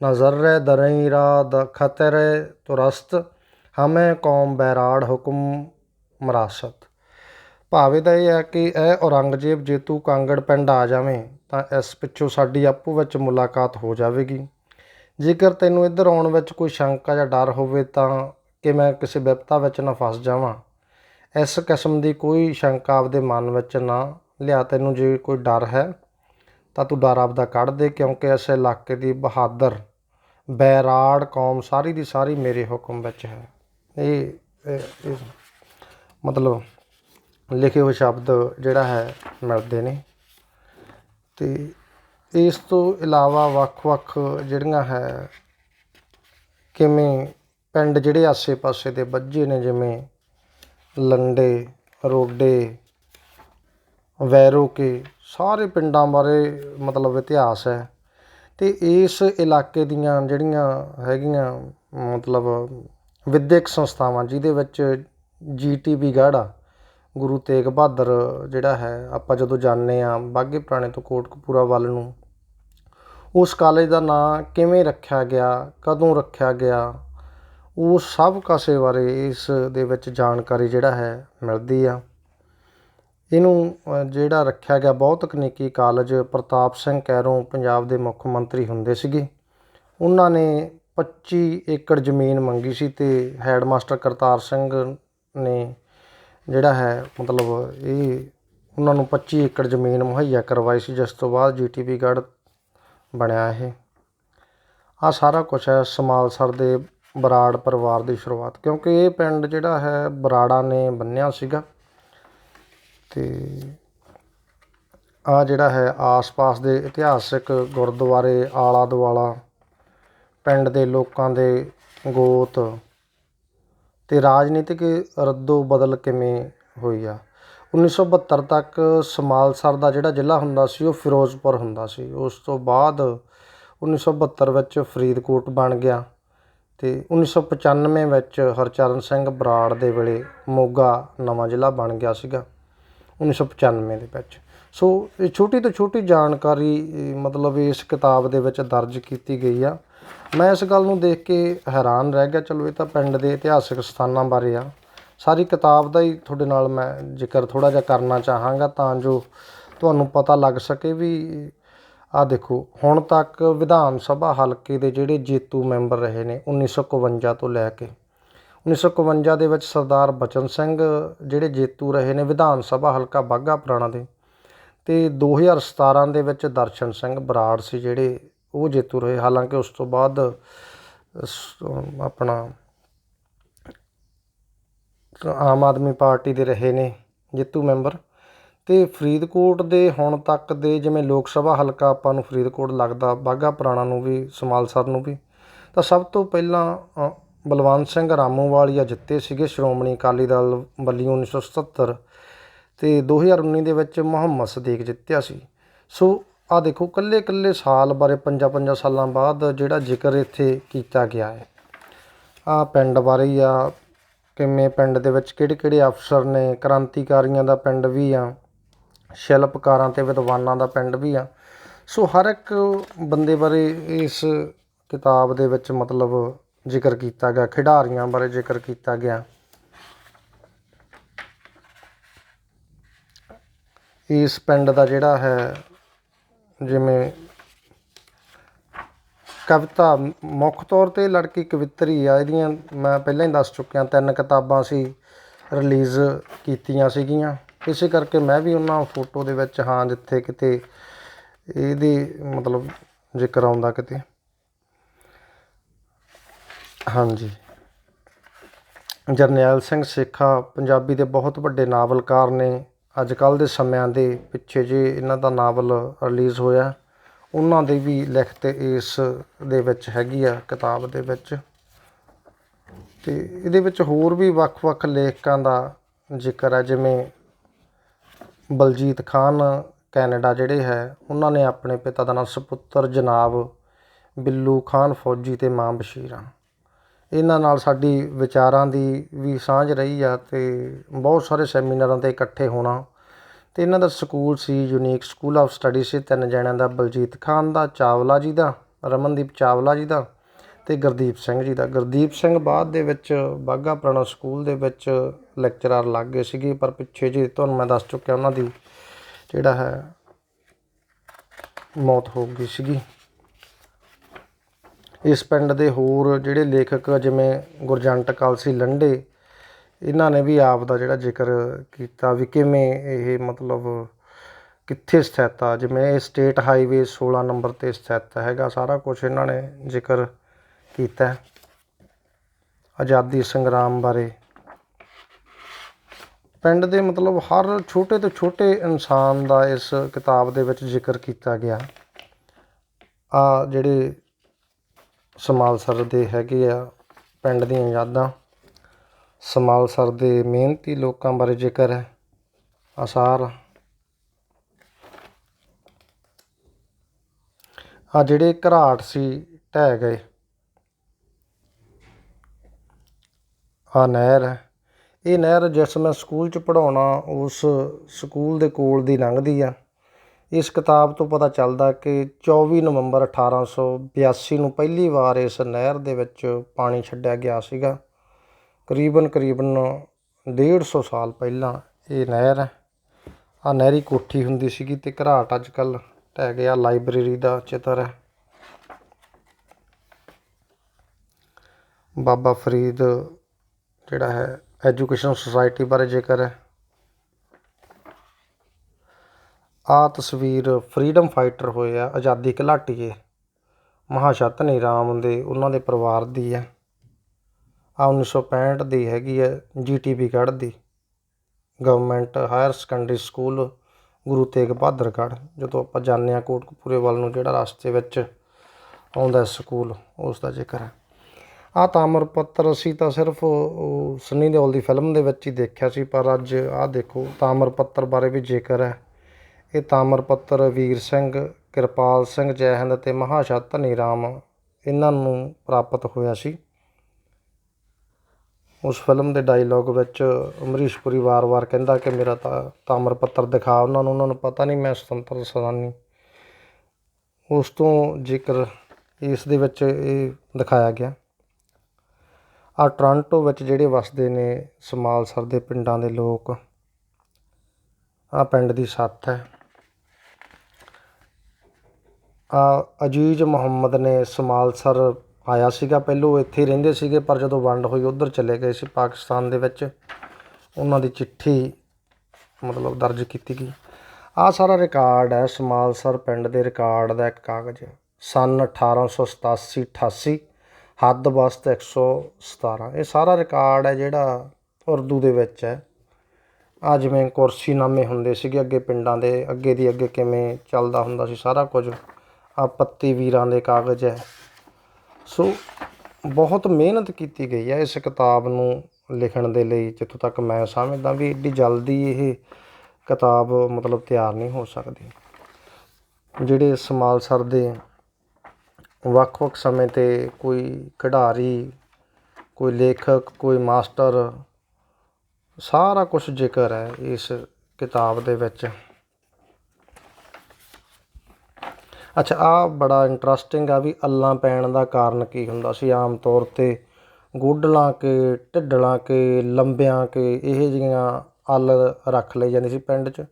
ਨਜ਼ਰ ਦਰਈ ਰਾ ਦ ਖਤਰ ਤੁਰਸਤ, ਹਮੇ ਕੌਮ ਬੈਰਾੜ ਹੁਕਮ ਮਰਾਸਤ। ਭਾਵੇਂ ਤਾਂ ਇਹ ਹੈ ਕਿ ਇਹ ਔਰੰਗਜ਼ੇਬ, ਜੇਤੂ, ਕਾਂਗੜ ਪਿੰਡ ਆ ਜਾਵੇਂ, ਤਾਂ ਇਸ ਪਿੱਛੋਂ ਸਾਡੀ ਆਪੋ ਵਿੱਚ ਮੁਲਾਕਾਤ ਹੋ ਜਾਵੇਗੀ। ਜੇਕਰ ਤੈਨੂੰ ਇੱਧਰ ਆਉਣ ਵਿੱਚ ਕੋਈ ਸ਼ੰਕਾ ਜਾਂ ਡਰ ਹੋਵੇ ਤਾਂ ਕਿ ਮੈਂ ਕਿਸੇ ਵਿਪਤਾ ਵਿੱਚ ਨਾ ਫਸ ਜਾਵਾਂ। ਇਸ ਕਿਸਮ ਦੀ ਕੋਈ ਸ਼ੰਕਾ ਆਪਦੇ ਮਨ ਵਿੱਚ ਨਾ ਲਿਆ ਤੈਨੂੰ ਜੇ ਕੋਈ ਡਰ ਹੈ, ਤਾਂ ਤੂੰ ਡਰ ਆਪਦਾ ਕੱਢ ਦੇ, ਕਿਉਂਕਿ ਇਸ ਇਲਾਕੇ ਦੀ ਬਹਾਦਰ, ਬੈਰਾੜ ਕੌਮ ਸਾਰੀ ਦੀ ਸਾਰੀ ਮੇਰੇ ਹੁਕਮ ਵਿੱਚ ਹੈ। ਇਹ ਮਤਲਬ ਲਿਖੇ ਹੋਏ ਸ਼ਬਦ ਜਿਹੜਾ ਹੈ ਮਿਲਦੇ ਨੇ। ਅਤੇ ਇਸ ਤੋਂ ਇਲਾਵਾ ਵੱਖ-ਵੱਖ ਜਿਹੜੀਆਂ ਹੈ, ਕਿਵੇਂ ਪਿੰਡ ਜਿਹੜੇ ਆਸੇ-ਪਾਸੇ ਦੇ ਵੱਜੇ ਨੇ, ਜਿਵੇਂ ਲੰਡੇ, ਰੋਡੇ, ਵੈਰੋਕੇ, ਸਾਰੇ ਪਿੰਡਾਂ ਬਾਰੇ ਮਤਲਬ ਇਤਿਹਾਸ ਹੈ। ਤੇ ਇਸ ਇਲਾਕੇ ਦੀਆਂ ਜਿਹੜੀਆਂ ਹੈਗੀਆਂ ਮਤਲਬ ਵਿਦਿਅਕ ਸੰਸਥਾਵਾਂ, ਜਿਹਦੇ ਵਿੱਚ ਜੀਟੀਬੀ ਗਾੜਾ ਗੁਰੂ ਤੇਗ ਬਹਾਦਰ ਜਿਹੜਾ ਹੈ, ਆਪਾਂ ਜਦੋਂ ਜਾਂਦੇ ਹਾਂ ਬਾਘੇ ਪੁਰਾਣੇ ਤੋਂ ਕੋਟਕਪੂਰਾ ਵੱਲ ਨੂੰ, ਉਸ ਕਾਲਜ ਦਾ ਨਾਂ ਕਿਵੇਂ ਰੱਖਿਆ ਗਿਆ, ਕਦੋਂ ਰੱਖਿਆ ਗਿਆ, ਉਹ ਸਭ ਕਾਸੇ ਬਾਰੇ ਇਸ ਦੇ ਵਿੱਚ ਜਾਣਕਾਰੀ ਜਿਹੜਾ ਹੈ ਮਿਲਦੀ ਆ। ਇਹਨੂੰ ਜਿਹੜਾ ਰੱਖਿਆ ਗਿਆ ਬਹੁਤ ਤਕਨੀਕੀ ਕਾਲਜ ਪ੍ਰਤਾਪ ਸਿੰਘ ਕੈਰੋਂ ਪੰਜਾਬ ਦੇ ਮੁੱਖ ਮੰਤਰੀ ਹੁੰਦੇ ਸੀਗੇ। ਉਹਨਾਂ ਨੇ 25 ਏਕੜ ਜ਼ਮੀਨ ਮੰਗੀ ਸੀ ਤੇ ਹੈਡਮਾਸਟਰ ਕਰਤਾਰ ਸਿੰਘ ਨੇ ਜਿਹੜਾ ਹੈ, ਮਤਲਬ ਇਹ ਉਹਨਾਂ ਨੂੰ 25 ਏਕੜ ਜ਼ਮੀਨ ਮੁਹੱਈਆ ਕਰਵਾਈ ਸੀ, ਜਿਸ ਤੋਂ ਬਾਅਦ ਜੀਟੀਪੀ ਗੜ੍ਹ ਬਣਿਆ ਇਹ। ਆ ਸਾਰਾ ਕੁਝ ਹੈ ਸਮਾਲਸਰ ਦੇ ਬਰਾੜ ਪਰਿਵਾਰ ਦੀ ਸ਼ੁਰੂਆਤ, ਕਿਉਂਕਿ ਇਹ ਪਿੰਡ ਜਿਹੜਾ ਹੈ ਬਰਾੜਾ ਨੇ ਬੰਨਿਆ ਸੀਗਾ। ਤੇ ਆ ਜਿਹੜਾ ਹੈ ਆਸ-ਪਾਸ ਦੇ ਇਤਿਹਾਸਿਕ ਗੁਰਦੁਆਰੇ ਆਲਾ ਦੁਆਲਾ ਪਿੰਡ ਦੇ ਲੋਕਾਂ ਦੇ ਗੋਤ ਅਤੇ ਰਾਜਨੀਤਿਕ ਰੱਦੋ ਬਦਲ ਕਿਵੇਂ ਹੋਈ ਆ? 1972 ਤੱਕ ਸਮਾਲਸਰ ਦਾ ਜਿਹੜਾ ਜ਼ਿਲ੍ਹਾ ਹੁੰਦਾ ਸੀ, ਉਹ ਫਿਰੋਜ਼ਪੁਰ ਹੁੰਦਾ ਸੀ। ਉਸ ਤੋਂ ਬਾਅਦ 1972 ਵਿੱਚ ਫਰੀਦਕੋਟ ਬਣ ਗਿਆ ਅਤੇ ਉੱਨੀ ਸੌ ਪਚਾਨਵੇਂ ਵਿੱਚ ਹਰਚਰਨ ਸਿੰਘ ਬਰਾੜ ਦੇ ਵੇਲੇ ਮੋਗਾ ਨਵਾਂ ਜ਼ਿਲ੍ਹਾ ਬਣ ਗਿਆ ਸੀਗਾ 1995 ਦੇ ਵਿੱਚ। ਸੋ ਇਹ ਛੋਟੀ ਤੋਂ ਛੋਟੀ ਜਾਣਕਾਰੀ ਮਤਲਬ ਇਸ ਕਿਤਾਬ ਦੇ ਵਿੱਚ ਦਰਜ ਕੀਤੀ ਗਈ ਆ। ਮੈਂ ਇਸ ਗੱਲ ਨੂੰ ਦੇਖ ਕੇ ਹੈਰਾਨ ਰਹਿ ਗਿਆ, ਚਲੋ ਇਹ ਤਾਂ ਪਿੰਡ ਦੇ ਇਤਿਹਾਸਕ ਸਥਾਨਾਂ ਬਾਰੇ ਆ। ਸਾਰੀ ਕਿਤਾਬ ਦਾ ਹੀ ਤੁਹਾਡੇ ਨਾਲ ਮੈਂ ਜ਼ਿਕਰ ਥੋੜਾ ਜਿਹਾ ਕਰਨਾ ਚਾਹਾਂਗਾ ਤਾਂ ਜੋ ਤੁਹਾਨੂੰ ਪਤਾ ਲੱਗ ਸਕੇ ਵੀ ਆ ਦੇਖੋ, ਹੁਣ ਤੱਕ ਵਿਧਾਨ ਸਭਾ ਹਲਕੇ ਦੇ ਜਿਹੜੇ ਜੇਤੂ ਮੈਂਬਰ ਰਹੇ ਨੇ 1951 ਤੋਂ ਲੈ ਕੇ। 1951 ਦੇ ਵਿੱਚ ਸਰਦਾਰ ਬਚਨ ਸਿੰਘ ਜਿਹੜੇ ਜੇਤੂ ਰਹੇ ਨੇ, ਵਿਧਾਨ ਸਭਾ ਹਲਕਾ ਬਾਘਾ ਪੁਰਾਣਾ ਦੇ। ਅਤੇ ਦੋ ਹਜ਼ਾਰ 2017 ਦੇ ਵਿੱਚ ਦਰਸ਼ਨ ਸਿੰਘ ਬਰਾੜ ਸੀ ਜਿਹੜੇ ਉਹ ਜੇਤੂ ਰਹੇ। ਹਾਲਾਂਕਿ ਉਸ ਤੋਂ ਬਾਅਦ ਸ- ਆਪਣਾ ਆਮ ਆਦਮੀ ਪਾਰਟੀ ਦੇ ਰਹੇ ਨੇ ਜੇਤੂ ਮੈਂਬਰ। ਤੇ ਫਰੀਦਕੋਟ ਦੇ ਹੁਣ ਤੱਕ ਦੇ ਜਿਵੇਂ ਲੋਕ ਸਭਾ ਹਲਕਾ ਆਪਾਂ ਨੂੰ ਫਰੀਦਕੋਟ ਲੱਗਦਾ, ਬਾਘਾ ਪੁਰਾਣਾ ਨੂੰ ਵੀ ਸਮਾਲਸਰ ਨੂੰ ਵੀ, ਤਾਂ ਸਭ ਤੋਂ ਪਹਿਲਾਂ ਬਲਵੰਤ ਸਿੰਘ ਰਾਮੂਵਾਲੀਆ ਜਿੱਤੇ ਸੀਗੇ। ਸ਼੍ਰੋਮਣੀ ਅਕਾਲੀ ਦਲ ਵੱਲੋਂ 1977 ਅਤੇ ਦੋ ਹਜ਼ਾਰ ਉੱਨੀ ਦੇ ਵਿੱਚ ਮੁਹੰਮਦ ਸਦੀਕ ਜਿੱਤਿਆ ਸੀ। ਸੋ ਆਹ ਦੇਖੋ ਇਕੱਲੇ ਇਕੱਲੇ ਸਾਲ ਬਾਰੇ ਪੰਜਾਂ ਪੰਜਾਂ ਸਾਲਾਂ ਬਾਅਦ ਜਿਹੜਾ ਜ਼ਿਕਰ ਇੱਥੇ ਕੀਤਾ ਗਿਆ ਹੈ। ਆ ਪਿੰਡ ਬਾਰੇ ਹੀ ਆ ਕਿਵੇਂ ਪਿੰਡ ਦੇ ਵਿੱਚ ਕਿਹੜੇ ਕਿਹੜੇ ਅਫਸਰ ਨੇ, ਕ੍ਰਾਂਤੀਕਾਰੀਆਂ ਦਾ ਪਿੰਡ ਵੀ ਆ, ਸ਼ਿਲਪਕਾਰਾਂ ਤੇ ਵਿਦਵਾਨਾਂ ਦਾ ਪਿੰਡ ਵੀ ਆ। ਸੋ ਹਰ ਇੱਕ ਬੰਦੇ ਬਾਰੇ ਇਸ ਕਿਤਾਬ ਦੇ ਵਿੱਚ ਮਤਲਬ ਜ਼ਿਕਰ ਕੀਤਾ ਗਿਆ, ਖਿਡਾਰੀਆਂ ਬਾਰੇ ਜ਼ਿਕਰ ਕੀਤਾ ਗਿਆ। ਇਸ ਪਿੰਡ ਦਾ ਜਿਹੜਾ ਹੈ, ਜਿਵੇਂ ਕਵਿਤਾ ਮੁੱਖ ਤੌਰ ਤੇ ਲੜਕੀ ਕਵਿੱਤਰੀ ਆ, ਇਹਦੀਆਂ ਮੈਂ ਪਹਿਲਾਂ ਹੀ ਦੱਸ ਚੁੱਕਿਆ, ਤਿੰਨ ਕਿਤਾਬਾਂ ਸੀ ਰਿਲੀਜ਼ ਕੀਤੀਆਂ ਸੀਗੀਆਂ। ਇਸੇ ਕਰਕੇ ਮੈਂ ਵੀ ਉਹਨਾਂ ਫੋਟੋ ਦੇ ਵਿੱਚ, ਹਾਂ, ਜਿੱਥੇ ਕਿਤੇ ਇਹਦੀ ਮਤਲਬ ਜ਼ਿਕਰ ਆਉਂਦਾ ਕਿਤੇ। ਹਾਂਜੀ। ਜਰਨੈਲ ਸਿੰਘ ਸੇਖਾ, ਪੰਜਾਬੀ ਦੇ ਬਹੁਤ ਵੱਡੇ ਨਾਵਲਕਾਰ ਨੇ। ਅੱਜ ਕੱਲ੍ਹ ਦੇ ਸਮਿਆਂ ਦੇ ਪਿੱਛੇ ਜੇ ਇਹਨਾਂ ਦਾ ਨਾਵਲ ਰਿਲੀਜ਼ ਹੋਇਆ, ਉਹਨਾਂ ਦੀ ਵੀ ਲਿਖਤ ਇਸ ਦੇ ਵਿੱਚ ਹੈਗੀ ਆ, ਕਿਤਾਬ ਦੇ ਵਿੱਚ। ਅਤੇ ਇਹਦੇ ਵਿੱਚ ਹੋਰ ਵੀ ਵੱਖ-ਵੱਖ ਲੇਖਕਾਂ ਦਾ ਜ਼ਿਕਰ ਹੈ ਜਿਵੇਂ ਬਲਜੀਤ ਖਾਨ, ਕੈਨੇਡਾ ਜਿਹੜੇ ਹੈ, ਉਹਨਾਂ ਨੇ ਆਪਣੇ ਪਿਤਾ ਦਾ ਨਾਮ ਸਪੁੱਤਰ ਜਨਾਬ ਬਿੱਲੂ ਖਾਨ ਫੌਜੀ ਅਤੇ ਮਾਂ ਬਸ਼ੀਰਾ ਇਹਨਾਂ ਨਾਲ ਸਾਡੀ ਵਿਚਾਰਾਂ ਦੀ ਵੀ ਸਾਂਝ ਰਹੀ ਆ ਅਤੇ ਬਹੁਤ ਸਾਰੇ ਸੈਮੀਨਾਰਾਂ ਤੇ ਇਕੱਠੇ ਹੋਣਾ। ਅਤੇ ਇਹਨਾਂ ਦਾ ਸਕੂਲ ਸੀ ਯੂਨੀਕ ਸਕੂਲ ਆਫ ਸਟੱਡੀ ਸੀ, ਤਿੰਨ ਜਣਿਆਂ ਦਾ, ਬਲਜੀਤ ਖਾਨ ਦਾ, ਚਾਵਲਾ ਜੀ ਦਾ, ਰਮਨਦੀਪ ਚਾਵਲਾ ਜੀ ਦਾ ਅਤੇ ਗੁਰਦੀਪ ਸਿੰਘ ਜੀ ਦਾ। ਗੁਰਦੀਪ ਸਿੰਘ ਬਾਅਦ ਦੇ ਵਿੱਚ ਬਾਘਾ ਪੁਰਾਣਾ ਸਕੂਲ ਦੇ ਵਿੱਚ ਲੈਕਚਰਰ ਲੱਗ ਗਏ ਸੀਗੇ, ਪਰ ਪਿੱਛੇ ਜੇ ਤੁਹਾਨੂੰ ਮੈਂ ਦੱਸ ਚੁੱਕਿਆ ਉਹਨਾਂ ਦੀ ਜਿਹੜਾ ਹੈ ਮੌਤ ਹੋ ਗਈ ਸੀਗੀ। ਇਸ ਪਿੰਡ ਦੇ ਹੋਰ ਜਿਹੜੇ ਲੇਖਕ ਜਿਵੇਂ ਗੁਰਜੰਟ ਕਲਸੀ ਲੰਡੇ, ਇਹਨਾਂ ਨੇ ਵੀ ਆਪ ਦਾ ਜਿਹੜਾ ਜ਼ਿਕਰ ਕੀਤਾ ਵੀ ਕਿਵੇਂ ਇਹ ਮਤਲਬ ਕਿੱਥੇ ਸਥਿਤ ਆ, ਜਿਵੇਂ ਇਹ ਸਟੇਟ ਹਾਈਵੇ 16 ਨੰਬਰ ਤੇ ਸਥਿਤ ਹੈਗਾ, ਸਾਰਾ ਕੁਝ ਇਹਨਾਂ ਨੇ ਜ਼ਿਕਰ ਕੀਤਾ। ਆਜ਼ਾਦੀ ਸੰਗਰਾਮ ਬਾਰੇ। ਪਿੰਡ ਦੇ ਮਤਲਬ ਹਰ ਛੋਟੇ ਤੋਂ ਛੋਟੇ ਇਨਸਾਨ ਦਾ ਇਸ ਕਿਤਾਬ ਦੇ ਵਿੱਚ ਜ਼ਿਕਰ ਕੀਤਾ ਗਿਆ। ਆ ਜਿਹੜੇ ਸਮਾਲਸਰ ਦੇ ਹੈਗੇ ਆ ਪਿੰਡ ਦੀਆਂ ਯਾਦਾਂ। ਸਮਾਲਸਰ ਦੇ ਮਿਹਨਤੀ ਲੋਕਾਂ ਬਾਰੇ ਜ਼ਿਕਰ ਹੈ। ਆਸਾਰ ਆ ਜਿਹੜੇ ਘਰਾਟ ਸੀ, ਢਹਿ ਗਏ। ਆ ਨਹਿਰ ਹੈ। ਇਹ ਨਹਿਰ ਜਿਸ ਮੈਂ ਸਕੂਲ ਚ ਪੜਾਉਣਾ ਉਸ ਸਕੂਲ ਦੇ ਕੋਲ ਦੀ ਲੰਘਦੀ ਆ। ਇਸ ਕਿਤਾਬ ਤੋਂ ਪਤਾ ਚੱਲਦਾ ਕਿ 24 ਨਵੰਬਰ 1882 ਨੂੰ ਪਹਿਲੀ ਵਾਰ ਇਸ ਨਹਿਰ ਦੇ ਵਿੱਚ ਪਾਣੀ ਛੱਡਿਆ ਗਿਆ ਸੀਗਾ। ਕਰੀਬਨ ਕਰੀਬਨ 150 ਸਾਲ ਪਹਿਲਾਂ ਇਹ ਨਹਿਰ ਹੈ ਆ ਨਹਿਰੀ ਕੋਠੀ ਹੁੰਦੀ ਸੀਗੀ ਤੇ ਘਰਾਟ ਅੱਜ ਕੱਲ ਢਹਿ ਗਿਆ, ਲਾਇਬ੍ਰੇਰੀ ਦਾ ਚਿੱਤਰ ਹੈ। ਬਾਬਾ ਫਰੀਦ ਜਿਹੜਾ ਹੈ, ਐਜੂਕੇਸ਼ਨ ਸੁਸਾਇਟੀ ਬਾਰੇ ਜ਼ਿਕਰ ਹੈ ਆਹ ਤਸਵੀਰ ਫਰੀਡਮ ਫਾਈਟਰ ਹੋਏ ਆ, ਆਜ਼ਾਦੀ ਘੁਲਾਟੀਏ। ਮਹਾਸ਼ਾ ਧਨੀ ਰਾਮ ਦੇ, ਉਹਨਾਂ ਦੇ ਪਰਿਵਾਰ ਦੀ ਹੈ ਆਹ ਉੱਨੀ ਸੌ ਪੈਂਹਠ ਦੀ ਹੈਗੀ ਹੈ ਜੀ ਜੀਟੀਬੀ ਗੜ੍ਹ ਦੀ। Government higher secondary school Guru Tegh Bahadurgarh ਜਦੋਂ ਆਪਾਂ ਜਾਂਦੇ ਹਾਂ ਕੋਟਕਪੂਰੇ ਵੱਲ ਨੂੰ, ਜਿਹੜਾ ਰਸਤੇ ਵਿੱਚ ਆਉਂਦਾ ਸਕੂਲ, ਉਸ ਦਾ ਜ਼ਿਕਰ ਹੈ। ਆਹ ਤਾਮਰ ਪੱਤਰ, ਅਸੀਂ ਤਾਂ ਸਿਰਫ ਉਹ ਸਨੀ ਦਿਓਲ ਦੀ ਫਿਲਮ ਦੇ ਵਿੱਚ ਹੀ ਦੇਖਿਆ ਸੀ, ਪਰ ਅੱਜ ਆਹ ਦੇਖੋ, ਤਾਮਰ ਪੱਤਰ ਬਾਰੇ ਵੀ ਜ਼ਿਕਰ ਹੈ। ਇਹ ਤਾਮਰ ਪੱਤਰ ਵੀਰ ਸਿੰਘ, ਕਿਰਪਾਲ ਸਿੰਘ ਜੈ ਅਤੇ ਮਹਾਸ਼ਾ ਧਨੀ ਰਾਮ ਇਹਨਾਂ ਨੂੰ ਪ੍ਰਾਪਤ ਹੋਇਆ ਸੀ। ਉਸ ਫਿਲਮ ਦੇ ਡਾਇਲੋਗ ਵਿੱਚ ਅਮਰੀਸ਼ ਪੁਰੀ ਵਾਰ-ਵਾਰ ਕਹਿੰਦਾ ਕਿ ਮੇਰਾ ਤਾਂ ਤਾਮਰ ਪੱਤਰ ਦਿਖਾ ਉਹਨਾਂ ਨੂੰ ਉਹਨਾਂ ਨੂੰ ਪਤਾ ਨਹੀਂ ਮੈਂ ਸੁਤੰਤਰ ਸੈਨਾਨੀ ਉਸ ਤੋਂ ਜ਼ਿਕਰ ਇਸ ਦੇ ਵਿੱਚ ਇਹ ਦਿਖਾਇਆ ਗਿਆ। ਆ ਟੋਰਾਂਟੋ ਵਿੱਚ ਜਿਹੜੇ ਵਸਦੇ ਨੇ ਸਮਾਲਸਰ ਦੇ ਪਿੰਡਾਂ ਦੇ ਲੋਕ, ਆ ਪਿੰਡ ਦੀ ਸੱਥ ਹੈ। ਅਜੀਜ਼ ਮੁਹੰਮਦ ਨੇ ਸਮਾਲਸਰ ਆਇਆ ਸੀਗਾ, ਪਹਿਲੋਂ ਇੱਥੇ ਹੀ ਰਹਿੰਦੇ ਸੀਗੇ, ਪਰ ਜਦੋਂ ਵੰਡ ਹੋਈ ਉੱਧਰ ਚਲੇ ਗਏ ਸੀ ਪਾਕਿਸਤਾਨ ਦੇ ਵਿੱਚ। ਉਹਨਾਂ ਦੀ ਚਿੱਠੀ ਮਤਲਬ ਦਰਜ ਕੀਤੀ ਗਈ। ਆ ਸਾਰਾ ਰਿਕਾਰਡ ਹੈ ਸਮਾਲਸਰ ਪਿੰਡ ਦੇ ਰਿਕਾਰਡ ਦਾ ਇੱਕ ਕਾਗਜ਼। ਸਨ 1887 88 ਹੱਦ ਵਸਤ 117 ਇਹ ਸਾਰਾ ਰਿਕਾਰਡ ਹੈ ਜਿਹੜਾ ਉਰਦੂ ਦੇ ਵਿੱਚ ਹੈ। ਆ ਜਿਵੇਂ ਕੁਰਸੀਨਾਮੇ ਹੁੰਦੇ ਸੀਗੇ ਅੱਗੇ ਪਿੰਡਾਂ ਦੇ, ਅੱਗੇ ਦੀ ਅੱਗੇ ਕਿਵੇਂ ਚੱਲਦਾ ਹੁੰਦਾ ਸੀ ਸਾਰਾ ਕੁਝ। ਆ ਪੱਤੀ ਵੀਰਾਂ ਦੇ ਕਾਗਜ਼ ਹੈ। ਸੋ ਬਹੁਤ ਮਿਹਨਤ ਕੀਤੀ ਗਈ ਹੈ ਇਸ ਕਿਤਾਬ ਨੂੰ ਲਿਖਣ ਦੇ ਲਈ। ਜਿੱਥੋਂ ਤੱਕ ਮੈਂ ਸਮਝਦਾ ਵੀ ਏਡੀ ਜਲਦੀ ਇਹ ਕਿਤਾਬ ਮਤਲਬ ਤਿਆਰ ਨਹੀਂ ਹੋ ਸਕਦੀ। ਜਿਹੜੇ ਸਮਾਲਸਰ ਦੇ ਵੱਖ-ਵੱਖ ਸਮੇਂ ਤੇ ਕੋਈ ਖਿਡਾਰੀ, ਕੋਈ ਲੇਖਕ, ਕੋਈ ਮਾਸਟਰ ਸਾਰਾ ਕੁਝ ਜ਼ਿਕਰ ਹੈ ਇਸ ਕਿਤਾਬ ਦੇ ਵਿੱਚ। ਅੱਛਾ ਆ ਬੜਾ ਇੰਟਰਸਟਿੰਗ ਆ ਵੀ ਅੱਲਾਂ ਪੈਣ ਦਾ ਕਾਰਨ ਕੀ ਹੁੰਦਾ ਸੀ? ਆਮ ਤੌਰ ਤੇ ਗੋਡਲਾਂ ਕੇ, ਢਿੱਡਲਾਂ ਕੇ, ਲੰਬਿਆਂ ਕੇ, ਇਹ ਜਿਹੀਆਂ ਅੱਲ ਰੱਖ ਲਈ ਜਾਂਦੀ ਸੀ ਪਿੰਡ 'ਚ।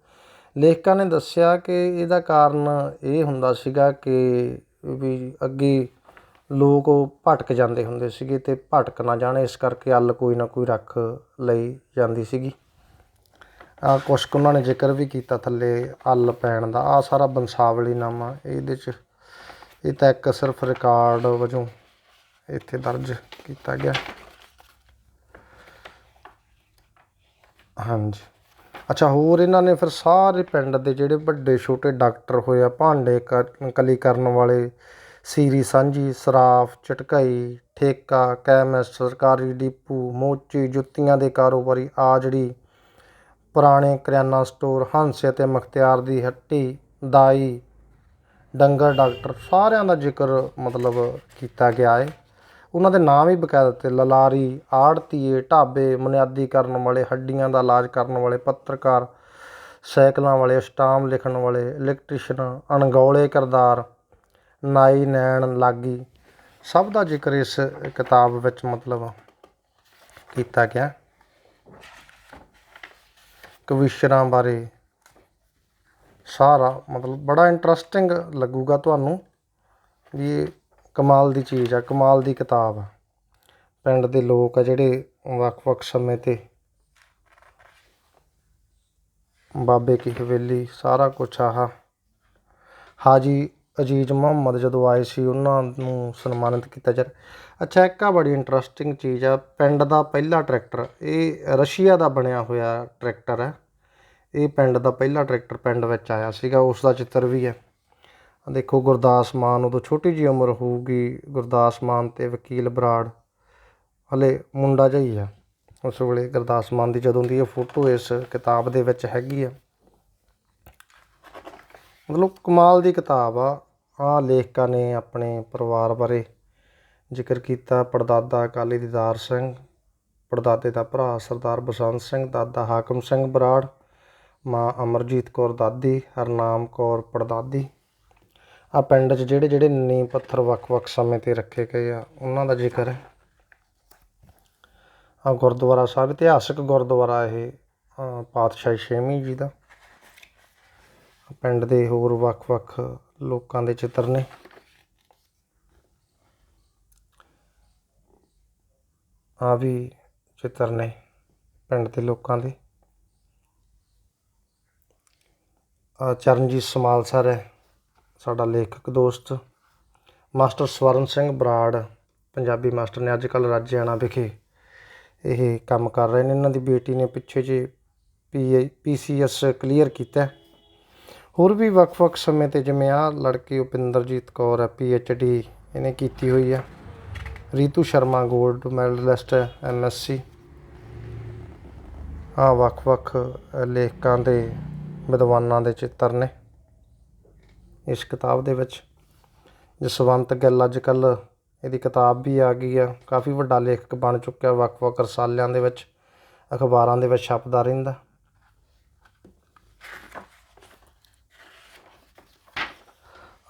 ਲੇਖਕਾਂ ਨੇ ਦੱਸਿਆ ਕਿ ਇਹਦਾ ਕਾਰਨ ਇਹ ਹੁੰਦਾ ਸੀਗਾ ਕਿ ਵੀ ਅੱਗੇ ਲੋਕ ਭਟਕ ਜਾਂਦੇ ਹੁੰਦੇ ਸੀਗੇ ਤੇ ਭਟਕ ਨਾ ਜਾਣ, ਇਸ ਕਰਕੇ ਅੱਲ ਕੋਈ ਨਾ ਕੋਈ ਰੱਖ ਲਈ ਜਾਂਦੀ ਸੀਗੀ। ਆ ਕੁਛ ਕੁ ਉਹਨਾਂ ਨੇ ਜ਼ਿਕਰ ਵੀ ਕੀਤਾ ਥੱਲੇ ਅੱਲ ਪੈਣ ਦਾ। ਆ ਸਾਰਾ ਬੰਸਾਵਲੀ ਨਾਮਾ ਇਹਦੇ ਚ ਇਹ ਤਾਂ ਇੱਕ ਸਿਰਫ ਰਿਕਾਰਡ ਵਜੋਂ ਇੱਥੇ ਦਰਜ ਕੀਤਾ ਗਿਆ। ਹਾਂਜੀ। ਅੱਛਾ, ਹੋਰ ਇਹਨਾਂ ਨੇ ਫਿਰ ਸਾਰੇ ਪਿੰਡ ਦੇ ਜਿਹੜੇ ਵੱਡੇ ਛੋਟੇ ਡਾਕਟਰ ਹੋਏ ਆ, ਭਾਂਡੇ ਕ- ਕਲੀ ਕਰਨ ਵਾਲੇ, ਸੀਰੀ ਸਾਂਝੀ, ਸਰਾਫ ਚਟਕਾਈ ਠੇਕਾ, ਕੈਮਿਸਟ, ਸਰਕਾਰੀ ਡਿਪੂ, ਮੋਚੀ, ਜੁੱਤੀਆਂ ਦੇ ਕਾਰੋਬਾਰੀ, ਆ ਜਿਹੜੀ ਪੁਰਾਣੇ ਕਰਿਆਨਾ ਸਟੋਰ ਹਾਂਸੇ ਅਤੇ ਮੁਖਤਿਆਰ ਦੀ ਹੱਟੀ, ਦਾਈ, ਡੰਗਰ ਡਾਕਟਰ ਸਾਰਿਆਂ ਦਾ ਜ਼ਿਕਰ ਮਤਲਬ ਕੀਤਾ ਗਿਆ ਹੈ ਉਹਨਾਂ ਦੇ ਨਾਮ ਹੀ ਬਕਾਇਦਾ ਦਿੱਤੇ, ਲਲਾਰੀ ਆੜਤੀਏ ਢਾਬੇ ਬੁਨਿਆਦੀ ਕਰਨ ਵਾਲੇ, ਹੱਡੀਆਂ ਦਾ ਇਲਾਜ ਕਰਨ ਵਾਲੇ, ਪੱਤਰਕਾਰ, ਸਾਈਕਲਾਂ ਵਾਲੇ ਸਟਾਮ ਲਿਖਣ ਵਾਲੇ, ਇਲੈਕਟ੍ਰੀਸ਼ੀਅਨ, ਅਣਗੌਲੇ ਕਰਦਾਰ, ਨਾਈ, ਨੈਣ, ਲਾਗੀ, ਸਭ ਦਾ ਜ਼ਿਕਰ ਇਸ ਕਿਤਾਬ ਵਿੱਚ ਮਤਲਬ ਕੀਤਾ ਗਿਆ। ਕਵਿਸ਼ਰਾਂ ਬਾਰੇ ਸਾਰਾ ਮਤਲਬ ਬੜਾ ਇੰਟਰਸਟਿੰਗ ਲੱਗੂਗਾ ਤੁਹਾਨੂੰ ਵੀ ਇਹ ਕਮਾਲ ਦੀ ਚੀਜ਼ ਆ, ਕਮਾਲ ਦੀ ਕਿਤਾਬ ਆ। ਪਿੰਡ ਦੇ ਲੋਕ ਆ ਜਿਹੜੇ ਵੱਖ-ਵੱਖ ਸਮੇਂ ਤੇ ਬਾਬੇ ਕੀ ਹਵੇਲੀ ਸਾਰਾ ਕੁਛ ਆਹ। ਹਾਜੀ ਅਜੀਜ਼ ਮੁਹੰਮਦ ਜਦੋਂ ਆਏ ਸੀ, ਉਹਨਾਂ ਨੂੰ ਸਨਮਾਨਿਤ ਕੀਤਾ ਜਾ ਰਿਹਾ। ਅੱਛਾ, ਇੱਕ ਆ ਬੜੀ ਇੰਟਰਸਟਿੰਗ ਚੀਜ਼ ਆ, ਪਿੰਡ ਦਾ ਪਹਿਲਾ ਟਰੈਕਟਰ ਇਹ ਰਸ਼ੀਆ ਦਾ ਬਣਿਆ ਹੋਇਆ ਟਰੈਕਟਰ ਹੈ। ਇਹ ਪਿੰਡ ਦਾ ਪਹਿਲਾ ਟਰੈਕਟਰ ਪਿੰਡ ਵਿੱਚ ਆਇਆ ਸੀਗਾ ਉਸ ਦਾ ਚਿੱਤਰ ਵੀ ਹੈ। ਦੇਖੋ, ਗੁਰਦਾਸ ਮਾਨ ਉਦੋਂ ਛੋਟੀ ਜੀ ਉਮਰ ਹੋਊਗੀ, ਗੁਰਦਾਸ ਮਾਨ ਤੇ ਵਕੀਲ ਬਰਾੜ, ਹਲੇ ਮੁੰਡਾ ਜਿਹਾ ਹੀ ਆ। ਉਸ ਵੇਲੇ ਗੁਰਦਾਸ ਮਾਨ ਦੀ ਜਦੋਂ ਦੀ ਇਹ ਫੋਟੋ ਇਸ ਕਿਤਾਬ ਦੇ ਵਿੱਚ ਹੈਗੀ ਆ ਮਤਲਬ ਕਮਾਲ ਦੀ ਕਿਤਾਬ ਆ। ਆ ਲੇਖਕਾਂ ਨੇ ਆਪਣੇ ਪਰਿਵਾਰ ਬਾਰੇ ਜ਼ਿਕਰ ਕੀਤਾ। ਪੜਦਾਦਾ ਅਕਾਲੀ ਦੀਦਾਰ ਸਿੰਘ ਪੜਦਾਦੇ ਦਾ ਭਰਾ ਸਰਦਾਰ ਬਸੰਤ ਸਿੰਘ ਦਾਦਾ ਹਾਕਮ ਸਿੰਘ ਬਰਾੜ ਮਾਂ ਅਮਰਜੀਤ ਕੌਰ ਦਾਦੀ ਹਰਨਾਮ ਕੌਰ ਪੜਦਾਦੀ। ਆ ਪਿੰਡ 'ਚ ਜਿਹੜੇ ਜਿਹੜੇ ਨੀਂਹ ਪੱਥਰ ਵੱਖ-ਵੱਖ ਸਮੇਂ ਤੇ ਰੱਖੇ ਗਏ ਆ ਉਹਨਾਂ ਦਾ ਜ਼ਿਕਰ ਹੈ। ਆ ਗੁਰਦੁਆਰਾ ਸਾਹਿਬ ਇਤਿਹਾਸਕ ਗੁਰਦੁਆਰਾ ਇਹ ਅ, ਪਾਤਸ਼ਾਹੀ ਛੇਵੀਂ ਜੀ ਦਾ। ਪਿੰਡ ਦੇ ਹੋਰ ਵੱਖ-ਵੱਖ ਲੋਕਾਂ ਦੇ ਚਿੱਤਰ ਨੇ। ਆ ਵੀ ਚਿੱਤਰ ਨੇ ਪਿੰਡ ਦੇ ਲੋਕਾਂ ਦੇ। ਆ ਚਰਨਜੀਤ ਸਮਾਲਸਰ ਹੈ, ਸਾਡਾ ਲੇਖਕ ਦੋਸਤ। ਮਾਸਟਰ ਸਵਰਨ ਸਿੰਘ ਬਰਾੜ, ਪੰਜਾਬੀ ਮਾਸਟਰ ਨੇ ਅੱਜ ਕੱਲ੍ਹ ਰਾਜਿਆਣਾ ਵਿਖੇ ਇਹ ਕੰਮ ਕਰ ਰਹੇ ਨੇ। ਇਹਨਾਂ ਦੀ ਬੇਟੀ ਨੇ ਪਿੱਛੇ ਜੇ ਪੀ ਪੀਸੀਐਸ ਕਲੀਅਰ ਕੀਤਾ। ਹੋਰ ਵੀ ਵੱਖ-ਵੱਖ ਸਮੇਂ ਤੇ ਜਿਵੇਂ ਆ ਲੜਕੀ ਉਪਿੰਦਰਜੀਤ ਕੌਰ ਹੈ ਡੀ ਇਹਨੇ ਕੀਤੀ ਹੋਈ ਹੈ। ਰੀਤੂ ਸ਼ਰਮਾ 골ਡ ਮੈਡਲਿਸਟ ਹੈ ਐਮਐਸਸੀ ਆ ਵੱਖ-ਵੱਖ ਲੇਖਕਾਂ ਦੇ ਵਿਦਵਾਨਾਂ ਦੇ ਚਿੱਤਰ ਨੇ ਇਸ ਕਿਤਾਬ ਦੇ ਵਿੱਚ। ਜਸਵੰਤ ਗਿੱਲ ਅੱਜ ਕੱਲ੍ਹ ਇਹਦੀ ਕਿਤਾਬ ਵੀ ਆ ਗਈ ਆ ਕਾਫੀ ਵੱਡਾ ਲੇਖਕ ਬਣ ਚੁੱਕਿਆ ਵੱਖ-ਵੱਖ ਰਸਾਲਿਆਂ ਦੇ ਵਿੱਚ, ਅਖਬਾਰਾਂ ਦੇ ਵਿੱਚ ਛਪਦਾ ਰਹਿੰਦਾ।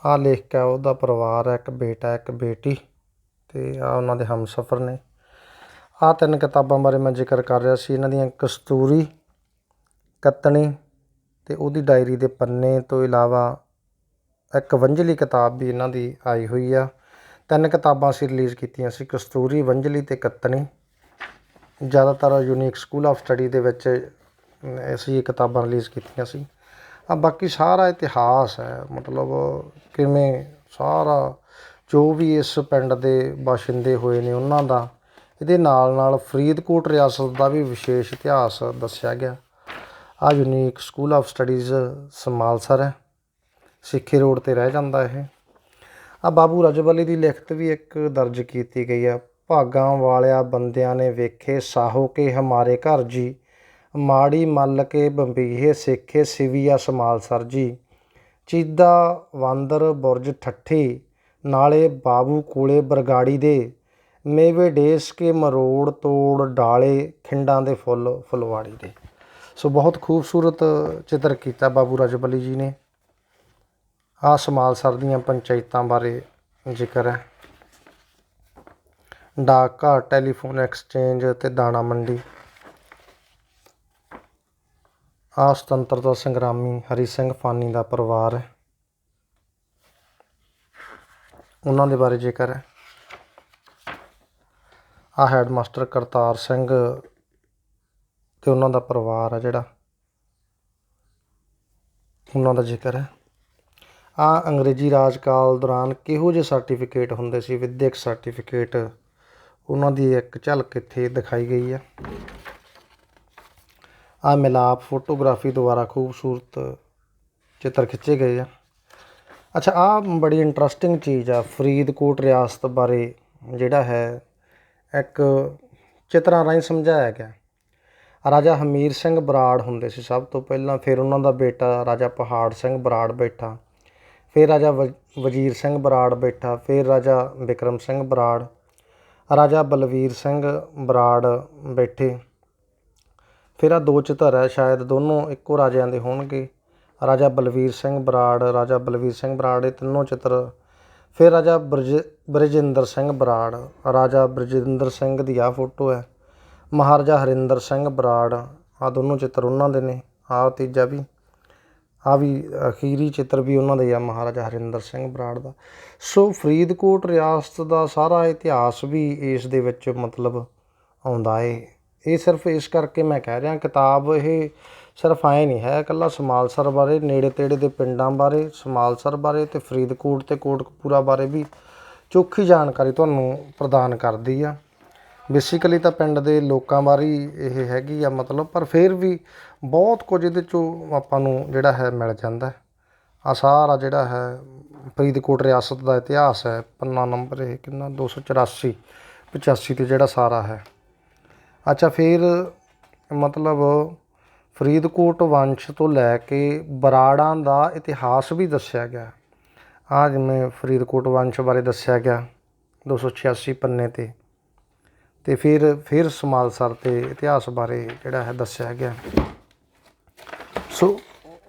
ਆਹ ਲੇਖਕ ਹੈ ਉਹਦਾ ਪਰਿਵਾਰ ਹੈ, ਇੱਕ ਬੇਟਾ, ਇੱਕ ਬੇਟੀ ਅਤੇ ਆਹ ਉਹਨਾਂ ਦੇ ਹਮਸਫਰ ਨੇ। ਆਹ ਤਿੰਨ ਕਿਤਾਬਾਂ ਬਾਰੇ ਮੈਂ ਜ਼ਿਕਰ ਕਰ ਰਿਹਾ ਸੀ, ਇਹਨਾਂ ਦੀਆਂ ਕਸਤੂਰੀ, ਕੱਤਣੀ ਅਤੇ ਉਹਦੀ ਡਾਇਰੀ ਦੇ ਪੰਨੇ ਤੋਂ ਇਲਾਵਾ ਇੱਕ ਵੰਜਲੀ ਕਿਤਾਬ ਵੀ ਇਹਨਾਂ ਦੀ ਆਈ ਹੋਈ ਆ। ਤਿੰਨ ਕਿਤਾਬਾਂ ਅਸੀਂ ਰਿਲੀਜ਼ ਕੀਤੀਆਂ ਸੀ, ਕਸਤੂਰੀ, ਵੰਝਲੀ ਤੇ ਕੱਤਣੀ। ਜ਼ਿਆਦਾਤਰ ਯੂਨੀਕ ਸਕੂਲ ਆਫ ਸਟੱਡੀ ਦੇ ਵਿੱਚ ਅਸੀਂ ਇਹ ਕਿਤਾਬਾਂ ਰਿਲੀਜ਼ ਕੀਤੀਆਂ ਸੀ। ਆ ਬਾਕੀ ਸਾਰਾ ਇਤਿਹਾਸ ਹੈ, ਮਤਲਬ ਕਿਵੇਂ ਸਾਰਾ ਜੋ ਵੀ ਇਸ ਪਿੰਡ ਦੇ ਬਾਸ਼ਿੰਦੇ ਹੋਏ ਨੇ ਉਹਨਾਂ ਦਾ, ਇਹਦੇ ਨਾਲ ਨਾਲ ਫਰੀਦਕੋਟ ਰਿਆਸਤ ਦਾ ਵੀ ਵਿਸ਼ੇਸ਼ ਇਤਿਹਾਸ ਦੱਸਿਆ ਗਿਆ। ਆ unique school of studies Samalsar ਹੈ, ਸਿੱਖੀ ਰੋਡ ਤੇ ਰਹਿ ਜਾਂਦਾ ਇਹ। ਆ ਬਾਬੂ ਰਜਬਲੀ ਦੀ ਲਿਖਤ ਵੀ ਇੱਕ ਦਰਜ ਕੀਤੀ ਗਈ ਆ ਭਾਗਾਂ ਵਾਲਿਆ ਬੰਦਿਆਂ ਨੇ ਵੇਖੇ ਸਾਹੋ ਕੇ ਹਮਾਰੇ ਘਰ ਜੀ ਮਾੜੀ ਮੱਲ ਕੇ ਬੰਬੀਹੇ ਸੇਖੇ ਸਿਵੀਆ ਸਮਾਲਸਰ ਜੀ। ਚੀਦਾ ਵਾਂਦਰ ਬੁਰਜ ਠੱਠੀ, ਨਾਲੇ ਬਾਬੂ ਕੋਲੇ ਬਰਗਾੜੀ ਦੇ। ਮੇਵੇ ਡੇਸ ਕੇ ਮਰੋੜ ਤੋੜ ਡਾਲੇ, ਖਿੰਡਾਂ ਦੇ ਫੁੱਲ ਫੁਲਵਾੜੀ ਦੇ। ਸੋ ਬਹੁਤ ਖੂਬਸੂਰਤ ਚਿੱਤਰ ਕੀਤਾ ਬਾਬੂ ਰਜਬਲੀ ਜੀ ਨੇ। ਆ ਸਮਾਲਸਰ ਦੀਆਂ ਪੰਚਾਇਤਾਂ ਬਾਰੇ ਜ਼ਿਕਰ ਹੈ। ਡਾਕ, ਟੈਲੀਫੋਨ ਐਕਸਚੇਂਜ ਤੇ ਦਾਣਾ ਮੰਡੀ। ਆ ਸੁਤੰਤਰਤਾ ਸੰਗਰਾਮੀ, ਹਰੀ ਸਿੰਘ ਫਾਨੀ ਦਾ ਪਰਿਵਾਰ ਹੈ। ਉਹਨਾਂ ਦੇ ਬਾਰੇ ਜ਼ਿਕਰ ਹੈ ਆ ਹੈਡਮਾਸਟਰ ਕਰਤਾਰ ਸਿੰਘ ਤੇ ਉਹਨਾਂ ਦਾ ਪਰਿਵਾਰ ਆ ਜਿਹੜਾ, ਉਹਨਾਂ ਦਾ ਜ਼ਿਕਰ ਹੈ। ਆ ਅੰਗਰੇਜ਼ੀ ਰਾਜ ਕਾਲ ਦੌਰਾਨ ਕਿਹੋ ਜਿਹੇ ਸਰਟੀਫਿਕੇਟ ਹੁੰਦੇ ਸੀ? ਵਿਦਿਅਕ ਸਰਟੀਫਿਕੇਟ, ਉਹਨਾਂ ਦੀ ਇੱਕ ਝਲਕ ਇੱਥੇ ਦਿਖਾਈ ਗਈ ਹੈ ਆ ਮਿਲਾਪ ਫੋਟੋਗ੍ਰਾਫੀ ਦੁਆਰਾ ਖੂਬਸੂਰਤ ਚਿੱਤਰ ਖਿੱਚੇ ਗਏ ਆ। ਅੱਛਾ, ਆ ਬੜੀ ਇੰਟਰਸਟਿੰਗ ਚੀਜ਼ ਆ ਫਰੀਦਕੋਟ ਰਿਆਸਤ ਬਾਰੇ ਜਿਹੜਾ ਹੈ, ਇੱਕ ਚਿੱਤਰਾਂ ਰਾਹੀਂ ਸਮਝਾਇਆ ਗਿਆ। ਰਾਜਾ ਹਮੀਰ ਸਿੰਘ ਬਰਾੜ ਹੁੰਦੇ ਸੀ ਸਭ ਤੋਂ ਪਹਿਲਾਂ, ਫਿਰ ਉਹਨਾਂ ਦਾ ਬੇਟਾ ਰਾਜਾ ਪਹਾੜ ਸਿੰਘ ਬਰਾੜ ਬੈਠਾ, ਫਿਰ ਰਾਜਾ ਵ- ਵਜ਼ੀਰ ਸਿੰਘ ਬਰਾੜ ਬੈਠਾ, ਫਿਰ ਰਾਜਾ ਵਿਕਰਮ ਸਿੰਘ ਬਰਾੜ, ਰਾਜਾ ਬਲਵੀਰ ਸਿੰਘ ਬਰਾੜ ਬੈਠੇ। ਫਿਰ ਆ ਦੋ ਚਿੱਤਰ ਹੈ, ਸ਼ਾਇਦ ਦੋਨੋਂ ਇੱਕੋ ਰਾਜਿਆਂ ਦੇ ਹੋਣਗੇ। ਰਾਜਾ ਬਲਵੀਰ ਸਿੰਘ ਬਰਾੜ, ਰਾਜਾ ਬਲਵੀਰ ਸਿੰਘ ਬਰਾੜ, ਇਹ ਤਿੰਨੋਂ ਚਿੱਤਰ। ਫਿਰ ਰਾਜਾ ਬਰਜ, ਬਰਜਿੰਦਰ ਸਿੰਘ ਬਰਾੜ। ਰਾਜਾ ਬਰਜਿੰਦਰ ਸਿੰਘ ਦੀ ਆ ਫੋਟੋ ਹੈ। ਮਹਾਰਾਜਾ ਹਰਿੰਦਰ ਸਿੰਘ ਬਰਾੜ। ਆ ਦੋਨੋਂ ਚਿੱਤਰ ਉਹਨਾਂ ਦੇ ਨੇ ਆ ਤੀਜਾ ਵੀ। ਆ ਵੀ ਅਖੀਰੀ ਚਿੱਤਰ ਵੀ ਉਹਨਾਂ ਦੇ ਆ, ਮਹਾਰਾਜਾ ਹਰਿੰਦਰ ਸਿੰਘ ਬਰਾੜ ਦਾ। ਸੋ ਫਰੀਦਕੋਟ ਰਿਆਸਤ ਦਾ ਸਾਰਾ ਇਤਿਹਾਸ ਵੀ ਇਸ ਦੇ ਵਿੱਚ ਮਤਲਬ ਆਉਂਦਾ ਏ। ਇਹ ਸਿਰਫ ਇਸ ਕਰਕੇ ਮੈਂ ਕਹਿ ਰਿਹਾ, ਕਿਤਾਬ ਇਹ ਸਿਰਫ ਐ ਨਹੀਂ ਹੈ, ਇਕੱਲਾ ਸਮਾਲਸਰ ਬਾਰੇ ਨੇੜੇ ਤੇੜੇ ਦੇ ਪਿੰਡਾਂ ਬਾਰੇ, ਸਮਾਲਸਰ ਬਾਰੇ ਤੇ ਫਰੀਦਕੋਟ ਤੇ ਕੋਟਕਪੂਰਾ ਬਾਰੇ ਵੀ ਚੋਖੀ ਜਾਣਕਾਰੀ ਤੁਹਾਨੂੰ ਪ੍ਰਦਾਨ ਕਰਦੀ ਆ। ਬੇਸਿਕਲੀ ਤਾਂ ਪਿੰਡ ਦੇ ਲੋਕਾਂ ਬਾਰੇ ਇਹ ਹੈਗੀ ਆ ਮਤਲਬ, ਪਰ ਫਿਰ ਵੀ ਬਹੁਤ ਕੁਝ ਇਹਦੇ ਚੋਂ ਆਪਾਂ ਨੂੰ ਜਿਹੜਾ ਹੈ ਮਿਲ ਜਾਂਦਾ। ਆ ਸਾਰਾ ਜਿਹੜਾ ਹੈ ਫਰੀਦਕੋਟ ਰਿਆਸਤ ਦਾ ਇਤਿਹਾਸ ਹੈ, ਪੰਨਾ ਨੰਬਰ ਇਹ ਕਿੰਨਾ 284 85 ਤੇ ਜਿਹੜਾ ਸਾਰਾ ਹੈ। ਅੱਛਾ, ਫਿਰ ਮਤਲਬ ਫਰੀਦਕੋਟ ਵੰਸ਼ ਤੋਂ ਲੈ ਕੇ ਬਰਾੜਾਂ ਦਾ ਇਤਿਹਾਸ ਵੀ ਦੱਸਿਆ ਗਿਆ। ਆ ਜਿਵੇਂ ਫਰੀਦਕੋਟ ਵੰਸ਼ ਬਾਰੇ ਦੱਸਿਆ ਗਿਆ 286 ਪੰਨੇ ਤੇ। ਤੇ ਫਿਰ ਫਿਰ ਸਮਾਲਸਰ ਤੇ ਇਤਿਹਾਸ ਬਾਰੇ ਜਿਹੜਾ ਹੈ ਦੱਸਿਆ ਗਿਆ। ਸੋ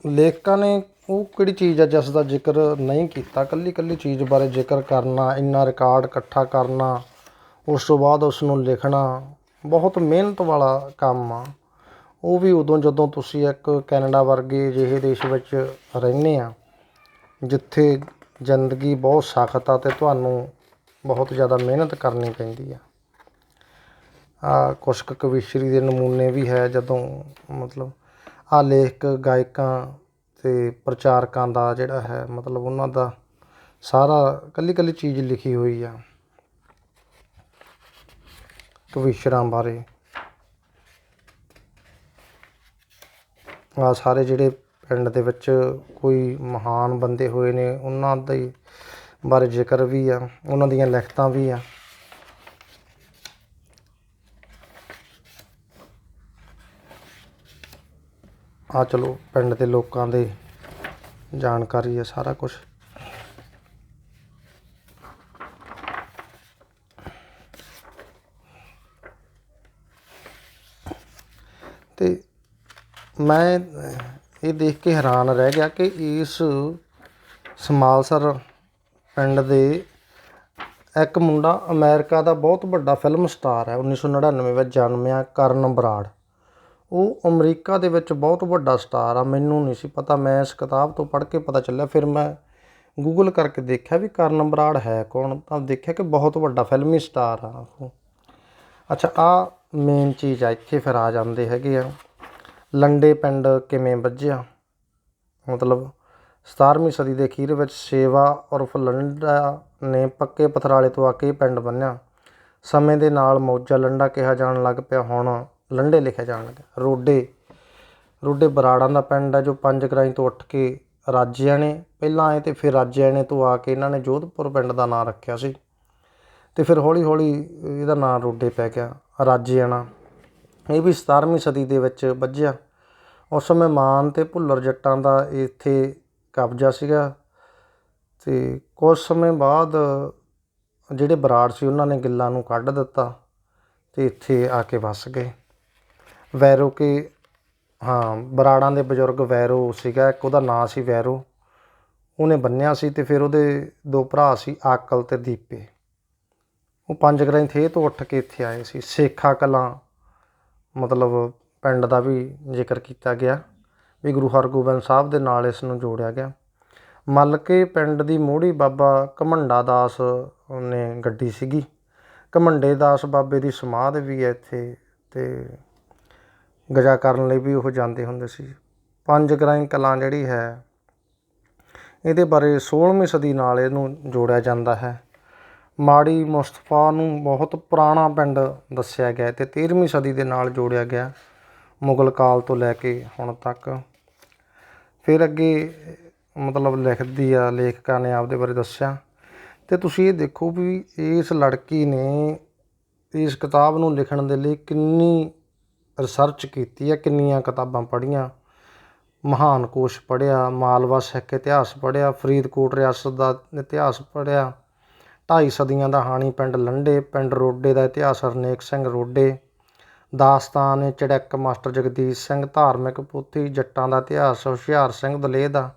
ਲੇਖਕਾਂ ਨੇ ਉਹ ਕਿਹੜੀ ਚੀਜ਼ ਹੈ ਜਿਸ ਦਾ ਜ਼ਿਕਰ ਨਹੀਂ ਕੀਤਾ? ਕੱਲੀ ਕੱਲੀ ਚੀਜ਼ ਬਾਰੇ ਜ਼ਿਕਰ ਕਰਨਾ, ਇੰਨਾ ਰਿਕਾਰਡ ਇਕੱਠਾ ਕਰਨਾ, ਉਸ ਤੋਂ ਬਾਅਦ ਉਸ ਨੂੰ ਲਿਖਣਾ ਬਹੁਤ ਮਿਹਨਤ ਵਾਲਾ ਕੰਮ ਆ। ਉਹ ਵੀ ਉਦੋਂ ਜਦੋਂ ਤੁਸੀਂ ਇੱਕ ਕੈਨੇਡਾ ਵਰਗੇ ਜਿਹੇ ਦੇਸ਼ ਵਿੱਚ ਰਹਿੰਦੇ ਆ, ਜਿੱਥੇ ਜ਼ਿੰਦਗੀ ਬਹੁਤ ਸਖਤ ਆ ਤੇ ਤੁਹਾਨੂੰ ਬਹੁਤ ਜ਼ਿਆਦਾ ਮਿਹਨਤ ਕਰਨੀ ਪੈਂਦੀ ਆ। ਆ ਕੁਛ ਕੁ ਕਵਿਸ਼ਰੀ ਦੇ ਨਮੂਨੇ ਵੀ ਹੈ ਜਦੋਂ ਮਤਲਬ ਆ ਲੇਖਕ ਗਾਇਕਾਂ ਤੇ ਪ੍ਰਚਾਰਕਾਂ ਦਾ ਜਿਹੜਾ ਹੈ, ਮਤਲਬ ਉਹਨਾਂ ਦਾ ਸਾਰਾ ਕੱਲੀ ਕੱਲੀ ਚੀਜ਼ ਲਿਖੀ ਹੋਈ ਆ। ਕਵਿਸ਼ਰਾਂ ਬਾਰੇ। ਆ ਸਾਰੇ ਜਿਹੜੇ ਪਿੰਡ ਦੇ ਵਿੱਚ ਕੋਈ ਮਹਾਨ ਬੰਦੇ ਹੋਏ ਨੇ, ਉਹਨਾਂ ਦੇ ਬਾਰੇ ਜ਼ਿਕਰ ਵੀ ਆ, ਉਹਨਾਂ ਦੀਆਂ ਲਿਖਤਾਂ ਵੀ ਆ। ਆ ਚਲੋ ਪਿੰਡ ਦੇ ਲੋਕਾਂ ਦੇ ਜਾਣਕਾਰੀ ਹੈ ਸਾਰਾ ਕੁਝ ਤੇ ਮੈਂ ਇਹ ਦੇਖ ਕੇ ਹੈਰਾਨ ਰਹਿ ਗਿਆ ਕਿ ਇਸ ਸਮਾਲਸਰ ਪਿੰਡ ਦੇ ਇੱਕ ਮੁੰਡਾ ਅਮਰੀਕਾ ਦਾ ਬਹੁਤ ਵੱਡਾ ਫਿਲਮ ਸਟਾਰ ਹੈ 1999 ਵਿੱਚ ਜਨਮਿਆ ਕਰਨ ਬਰਾੜ। ਉਹ ਅਮਰੀਕਾ ਦੇ ਵਿੱਚ ਬਹੁਤ ਵੱਡਾ ਸਟਾਰ ਆ, ਮੈਨੂੰ ਨਹੀਂ ਸੀ ਪਤਾ, ਮੈਂ ਇਸ ਕਿਤਾਬ ਤੋਂ ਪੜ੍ਹ ਕੇ ਪਤਾ ਚੱਲਿਆ, ਫਿਰ ਮੈਂ ਗੂਗਲ ਕਰਕੇ ਦੇਖਿਆ ਵੀ ਕਰਨ ਬਰਾੜ ਹੈ ਕੌਣ, ਤਾਂ ਦੇਖਿਆ ਕਿ ਬਹੁਤ ਵੱਡਾ ਫਿਲਮੀ ਸਟਾਰ ਆ ਉਹ। ਅੱਛਾ ਆ ਮੇਨ ਚੀਜ਼ ਆ, ਇੱਥੇ ਫਿਰ ਆ ਜਾਂਦੇ ਹੈਗੇ ਆ। ਲੰਡੇ ਪਿੰਡ ਕਿਵੇਂ ਵੱਜਿਆ? ਮਤਲਬ 17ਵੀਂ ਸਦੀ ਦੇ ਅਖੀਰ ਵਿੱਚ ਸੇਵਾ ਉਰਫ ਲੰਡਾ ਨੇ ਪੱਕੇ ਪਥਰਾਲੇ ਤੋਂ ਆ ਕੇ ਇਹ ਪਿੰਡ ਬੰਨਿਆ। ਸਮੇਂ ਦੇ ਨਾਲ ਮੌਜਾ ਲੰਡਾ ਕਿਹਾ ਜਾਣ ਲੱਗ ਪਿਆ, ਹੁਣ ਲੰਡੇ ਲਿਖਿਆ ਜਾਣ ਲੱਗਾ ਰੋਡੇ ਰੋਡੇ ਬਰਾੜਾਂ ਦਾ ਪਿੰਡ ਹੈ ਜੋ ਪੰਜ ਗਰਾਈ ਤੋਂ ਉੱਠ ਕੇ ਰਾਜਿਆਂ ਨੇ, ਪਹਿਲਾਂ ਆਏ ਤੇ ਫਿਰ ਰਾਜਿਆਂ ਨੇ ਤੋਂ ਆ ਕੇ ਇਹਨਾਂ ਨੇ ਜੋਧਪੁਰ ਪਿੰਡ ਦਾ ਨਾਂ ਰੱਖਿਆ ਸੀ। ਤੇ ਫਿਰ ਹੌਲੀ ਹੌਲੀ ਇਹਦਾ ਨਾਂ ਰੋਡੇ ਪੈ ਗਿਆ। ਰਾਜਿਆਣਾ ਇਹ ਵੀ 17ਵੀਂ ਸਦੀ ਦੇ ਵਿੱਚ ਵੱਜਿਆ। ਉਸ ਸਮੇਂ ਮਾਨ ਅਤੇ ਭੁੱਲਰ ਜੱਟਾਂ ਦਾ ਇੱਥੇ ਕਬਜ਼ਾ ਸੀਗਾ ਅਤੇ ਕੁਝ ਸਮੇਂ ਬਾਅਦ ਜਿਹੜੇ ਬਰਾੜ ਸੀ ਉਹਨਾਂ ਨੇ ਗਿੱਲਾਂ ਨੂੰ ਕੱਢ ਦਿੱਤਾ ਅਤੇ ਇੱਥੇ ਆ ਕੇ ਵੱਸ ਗਏ। ਵੈਰੋ ਕੇ, ਹਾਂ, ਬਰਾੜਾਂ ਦੇ ਬਜ਼ੁਰਗ ਵੈਰੋ ਸੀਗਾ, ਇੱਕ ਉਹਦਾ ਨਾਂ ਸੀ ਵੈਰੋ। ਉਹਨੇ ਬੰਨਿਆ ਸੀ ਤੇ ਫਿਰ ਉਹਦੇ ਦੋ ਭਰਾ ਸੀ, ਆਕਲ ਤੇ ਦੀਪੇ। ਉਹ ਪੰਜ ਗ੍ਰਾਈ ਥੇ ਤੋਂ ਉੱਠ ਕੇ ਇੱਥੇ ਆਏ ਸੀ। ਸੇਖਾ ਕਲਾਂ, ਮਤਲਬ ਪਿੰਡ ਦਾ ਵੀ ਜ਼ਿਕਰ ਕੀਤਾ ਗਿਆ। ਵੀ ਗੁਰੂ ਹਰਗੋਬਿੰਦ ਸਾਹਿਬ ਦੇ ਨਾਲ ਇਸ ਨੂੰ ਜੋੜਿਆ ਗਿਆ। ਮਲਕੇ ਪਿੰਡ ਦੀ ਮੋਹੜੀ ਬਾਬਾ ਘਮੰਡਾ ਦਾਸ ਨੇ ਗੱਡੀ ਸੀਗੀ। ਘਮੰਡੇ ਦਾਸ ਬਾਬੇ ਦੀ ਸਮਾਧ ਵੀ ਹੈ ਇੱਥੇ ਤੇ ਗਜਾ ਕਰਨ ਲਈ ਵੀ ਉਹ ਜਾਂਦੇ ਹੁੰਦੇ ਸੀ। ਪੰਜ ਗ੍ਰਾਈ ਕਲਾਂ ਜਿਹੜੀ ਹੈ, ਇਹਦੇ ਬਾਰੇ 16ਵੀਂ ਸਦੀ ਨਾਲ ਇਹਨੂੰ ਜੋੜਿਆ ਜਾਂਦਾ ਹੈ। ਮਾੜੀ ਮੁਸਤਫਾ ਨੂੰ ਬਹੁਤ ਪੁਰਾਣਾ ਪਿੰਡ ਦੱਸਿਆ ਗਿਆ ਅਤੇ 13ਵੀਂ ਸਦੀ ਦੇ ਨਾਲ ਜੋੜਿਆ ਗਿਆ ਮੁਗਲ ਕਾਲ ਤੋਂ ਲੈ ਕੇ ਹੁਣ ਤੱਕ। ਫਿਰ ਅੱਗੇ ਮਤਲਬ ਲਿਖਦੀ ਆ, ਲੇਖਕਾਂ ਨੇ ਆਪਦੇ ਬਾਰੇ ਦੱਸਿਆ। ਤੇ ਤੁਸੀਂ ਇਹ ਦੇਖੋ ਵੀ ਇਸ ਲੜਕੀ ਨੇ ਇਸ ਕਿਤਾਬ ਨੂੰ ਲਿਖਣ ਦੇ ਲਈ ਕਿੰਨੀ ਰਿਸਰਚ ਕੀਤੀ ਹੈ ਕਿੰਨੀਆਂ ਕਿਤਾਬਾਂ ਪੜ੍ਹੀਆਂ। ਮਹਾਨ ਕੋਸ਼ ਪੜ੍ਹਿਆ, ਮਾਲਵਾ ਸਿੱਖ ਇਤਿਹਾਸ ਪੜ੍ਹਿਆ, ਫਰੀਦਕੋਟ ਰਿਆਸਤ ਦਾ ਇਤਿਹਾਸ ਪੜ੍ਹਿਆ। ਢਾਈ ਸਦੀਆਂ ਦਾ ਹਾਣੀ ਪਿੰਡ ਲੰਡੇ, ਪਿੰਡ ਰੋਡੇ ਦਾ ਇਤਿਹਾਸ ਹਰਨੇਕ ਸਿੰਘ ਰੋਡੇ। ਦਾਸਤਾਨ ਚੜੈਕ ਮਾਸਟਰ ਜਗਦੀਸ਼ ਸਿੰਘ ਧਾਰਮਿਕ ਪੋਥੀ, ਜੱਟਾਂ ਦਾ ਇਤਿਹਾਸ, ਹੁਸ਼ਿਆਰ ਸਿੰਘ ਦਲੇਹ ਦਾ।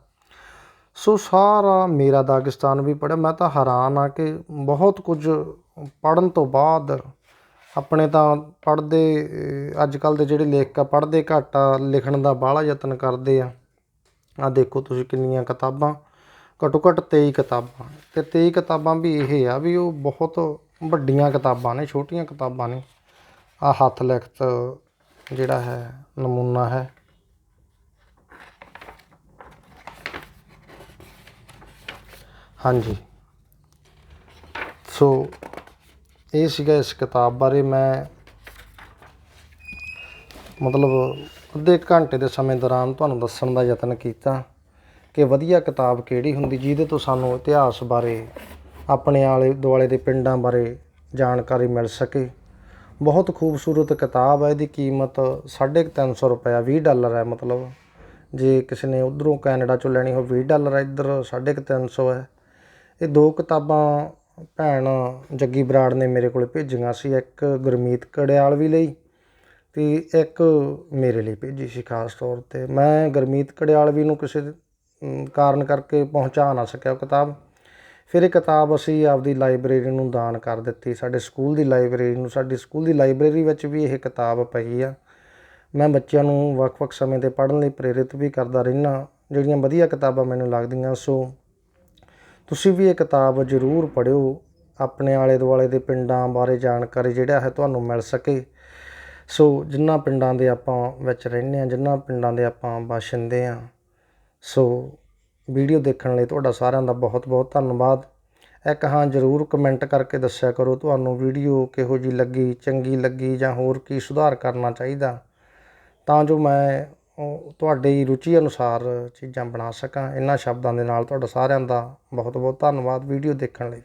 ਸੋ ਸਾਰਾ ਮੇਰਾ ਦਾਗਿਸਤਾਨ ਵੀ ਪੜ੍ਹਿਆ, ਮੈਂ ਤਾਂ ਹੈਰਾਨ ਆ ਕਿ ਬਹੁਤ ਕੁਝ ਪੜਨ ਤੋਂ ਬਾਅਦ ਆਪਣੇ ਤਾਂ ਪੜ੍ਹਦੇ ਅੱਜ ਕੱਲ ਦੇ ਜਿਹੜੇ ਲੇਖਕ ਆ, ਪੜ੍ਹਦੇ ਘੱਟ ਆ, ਲਿਖਣ ਦਾ ਬਾਹਲਾ ਯਤਨ ਕਰਦੇ ਆ। ਆ ਦੇਖੋ ਤੁਸੀਂ ਕਿੰਨੀਆਂ ਕਿਤਾਬਾਂ। ਘੱਟੋ ਘੱਟ 23 ਕਿਤਾਬਾਂ। ਤੇ 23 ਕਿਤਾਬਾਂ ਵੀ ਇਹ ਆ ਵੀ ਉਹ ਬਹੁਤ ਵੱਡੀਆਂ ਕਿਤਾਬਾਂ ਨੇ, ਛੋਟੀਆਂ ਕਿਤਾਬਾਂ ਨੇ। ਆ ਹੱਥ ਲਿਖਤ ਜਿਹੜਾ ਹੈ, ਨਮੂਨਾ ਹੈ। ਹਾਂਜੀ। ਸੋ ਇਹ ਸੀਗਾ ਇਸ ਕਿਤਾਬ ਬਾਰੇ ਮੈਂ ਮਤਲਬ ਅੱਧੇ ਘੰਟੇ ਦੇ ਸਮੇਂ ਦੌਰਾਨ ਤੁਹਾਨੂੰ ਦੱਸਣ ਦਾ ਯਤਨ ਕੀਤਾ। ਕਿ ਵਧੀਆ ਕਿਤਾਬ ਕਿਹੜੀ ਹੁੰਦੀ, ਜਿਹਦੇ ਤੋਂ ਸਾਨੂੰ ਇਤਿਹਾਸ ਬਾਰੇ, ਆਪਣੇ ਆਲੇ ਦੁਆਲੇ ਦੇ ਪਿੰਡਾਂ ਬਾਰੇ ਜਾਣਕਾਰੀ ਮਿਲ ਸਕੇ। ਬਹੁਤ ਖੂਬਸੂਰਤ ਕਿਤਾਬ ਹੈ, ਇਹਦੀ ਕੀਮਤ 350 ਰੁਪਇਆ 20 ਡਾਲਰ ਹੈ ਮਤਲਬ। ਜੇ ਕਿਸੇ ਨੇ ਉਧਰੋਂ ਕੈਨੇਡਾ ਚੋਂ ਲੈਣੀ ਹੋਵੇ 20 ਡਾਲਰ ਹੈ, ਇੱਧਰ 350 ਹੈ। ਇਹ ਦੋ ਕਿਤਾਬਾਂ ਭੈਣ ਜੱਗੀ ਬਰਾੜ ਨੇ ਮੇਰੇ ਕੋਲ ਭੇਜੀਆਂ ਸੀ, ਇੱਕ ਗੁਰਮੀਤ ਕੜਿਆਲ ਵੀ ਲਈ ਤੇ ਇੱਕ ਮੇਰੇ ਲਈ ਭੇਜੀ ਸੀ, ਖਾਸ ਤੌਰ ਤੇ। ਮੈਂ ਗੁਰਮੀਤ ਕੜਿਆਲ ਵੀ ਨੂੰ ਕਿਸੇ ਕਾਰਨ ਕਰਕੇ ਪਹੁੰਚਾ ਨਾ ਸਕਿਆ ਉਹ ਕਿਤਾਬ। ਫਿਰ ਇਹ ਕਿਤਾਬ ਅਸੀਂ ਆਪਦੀ ਲਾਇਬ੍ਰੇਰੀ ਨੂੰ ਦਾਨ ਕਰ ਦਿੱਤੀ। ਸਾਡੇ ਸਕੂਲ ਦੀ ਲਾਇਬ੍ਰੇਰੀ ਨੂੰ, ਸਾਡੀ ਸਕੂਲ ਦੀ ਲਾਇਬ੍ਰੇਰੀ ਵਿੱਚ ਵੀ ਇਹ ਕਿਤਾਬ ਪਈ ਆ। ਮੈਂ ਬੱਚਿਆਂ ਨੂੰ ਵੱਖ-ਵੱਖ ਸਮੇਂ ਤੇ ਪੜ੍ਹਨ ਲਈ ਪ੍ਰੇਰਿਤ ਵੀ ਕਰਦਾ ਰਹਿਣਾ ਜਿਹੜੀਆਂ ਵਧੀਆ ਕਿਤਾਬਾਂ ਮੈਨੂੰ ਲੱਗਦੀਆਂ, ਸੋ ਤੁਸੀਂ ਵੀ ਇਹ ਕਿਤਾਬ ਜ਼ਰੂਰ ਪੜ੍ਹਿਓ। ਆਪਣੇ ਆਲੇ ਦੁਆਲੇ ਦੇ ਪਿੰਡਾਂ ਬਾਰੇ ਜਾਣਕਾਰੀ ਜਿਹੜਾ ਹੈ ਤੁਹਾਨੂੰ ਮਿਲ ਸਕੇ। ਸੋ ਜਿੰਨਾ ਪਿੰਡਾਂ ਦੇ ਆਪਾਂ ਵਿੱਚ ਰਹਿੰਦੇ ਆ ਜਿੰਨਾ ਪਿੰਡਾਂ ਦੇ ਆਪਾਂ ਬਾਸ਼ਿੰਦੇ ਆ ਸੋ ਵੀਡੀਓ ਦੇਖਣ ਲਈ ਤੁਹਾਡਾ ਸਾਰਿਆਂ ਦਾ ਬਹੁਤ ਬਹੁਤ ਧੰਨਵਾਦ। ਇੱਕ ਹਾਂ ਜ਼ਰੂਰ ਕਮੈਂਟ ਕਰਕੇ ਦੱਸਿਆ ਕਰੋ, ਤੁਹਾਨੂੰ ਵੀਡੀਓ ਕਿਹੋ ਜੀ ਲੱਗੀ, ਚੰਗੀ ਲੱਗੀ ਜਾਂ ਹੋਰ ਕੀ ਸੁਧਾਰ ਕਰਨਾ ਚਾਹੀਦਾ। ਤਾਂ ਜੋ ਮੈਂ ਤੁਹਾਡੀ ਰੁਚੀ ਅਨੁਸਾਰ ਚੀਜ਼ਾਂ ਬਣਾ ਸਕਾਂ। ਇਹਨਾਂ ਸ਼ਬਦਾਂ ਦੇ ਨਾਲ ਤੁਹਾਡਾ ਸਾਰਿਆਂ ਦਾ ਬਹੁਤ ਬਹੁਤ ਧੰਨਵਾਦ ਵੀਡੀਓ ਦੇਖਣ ਲਈ।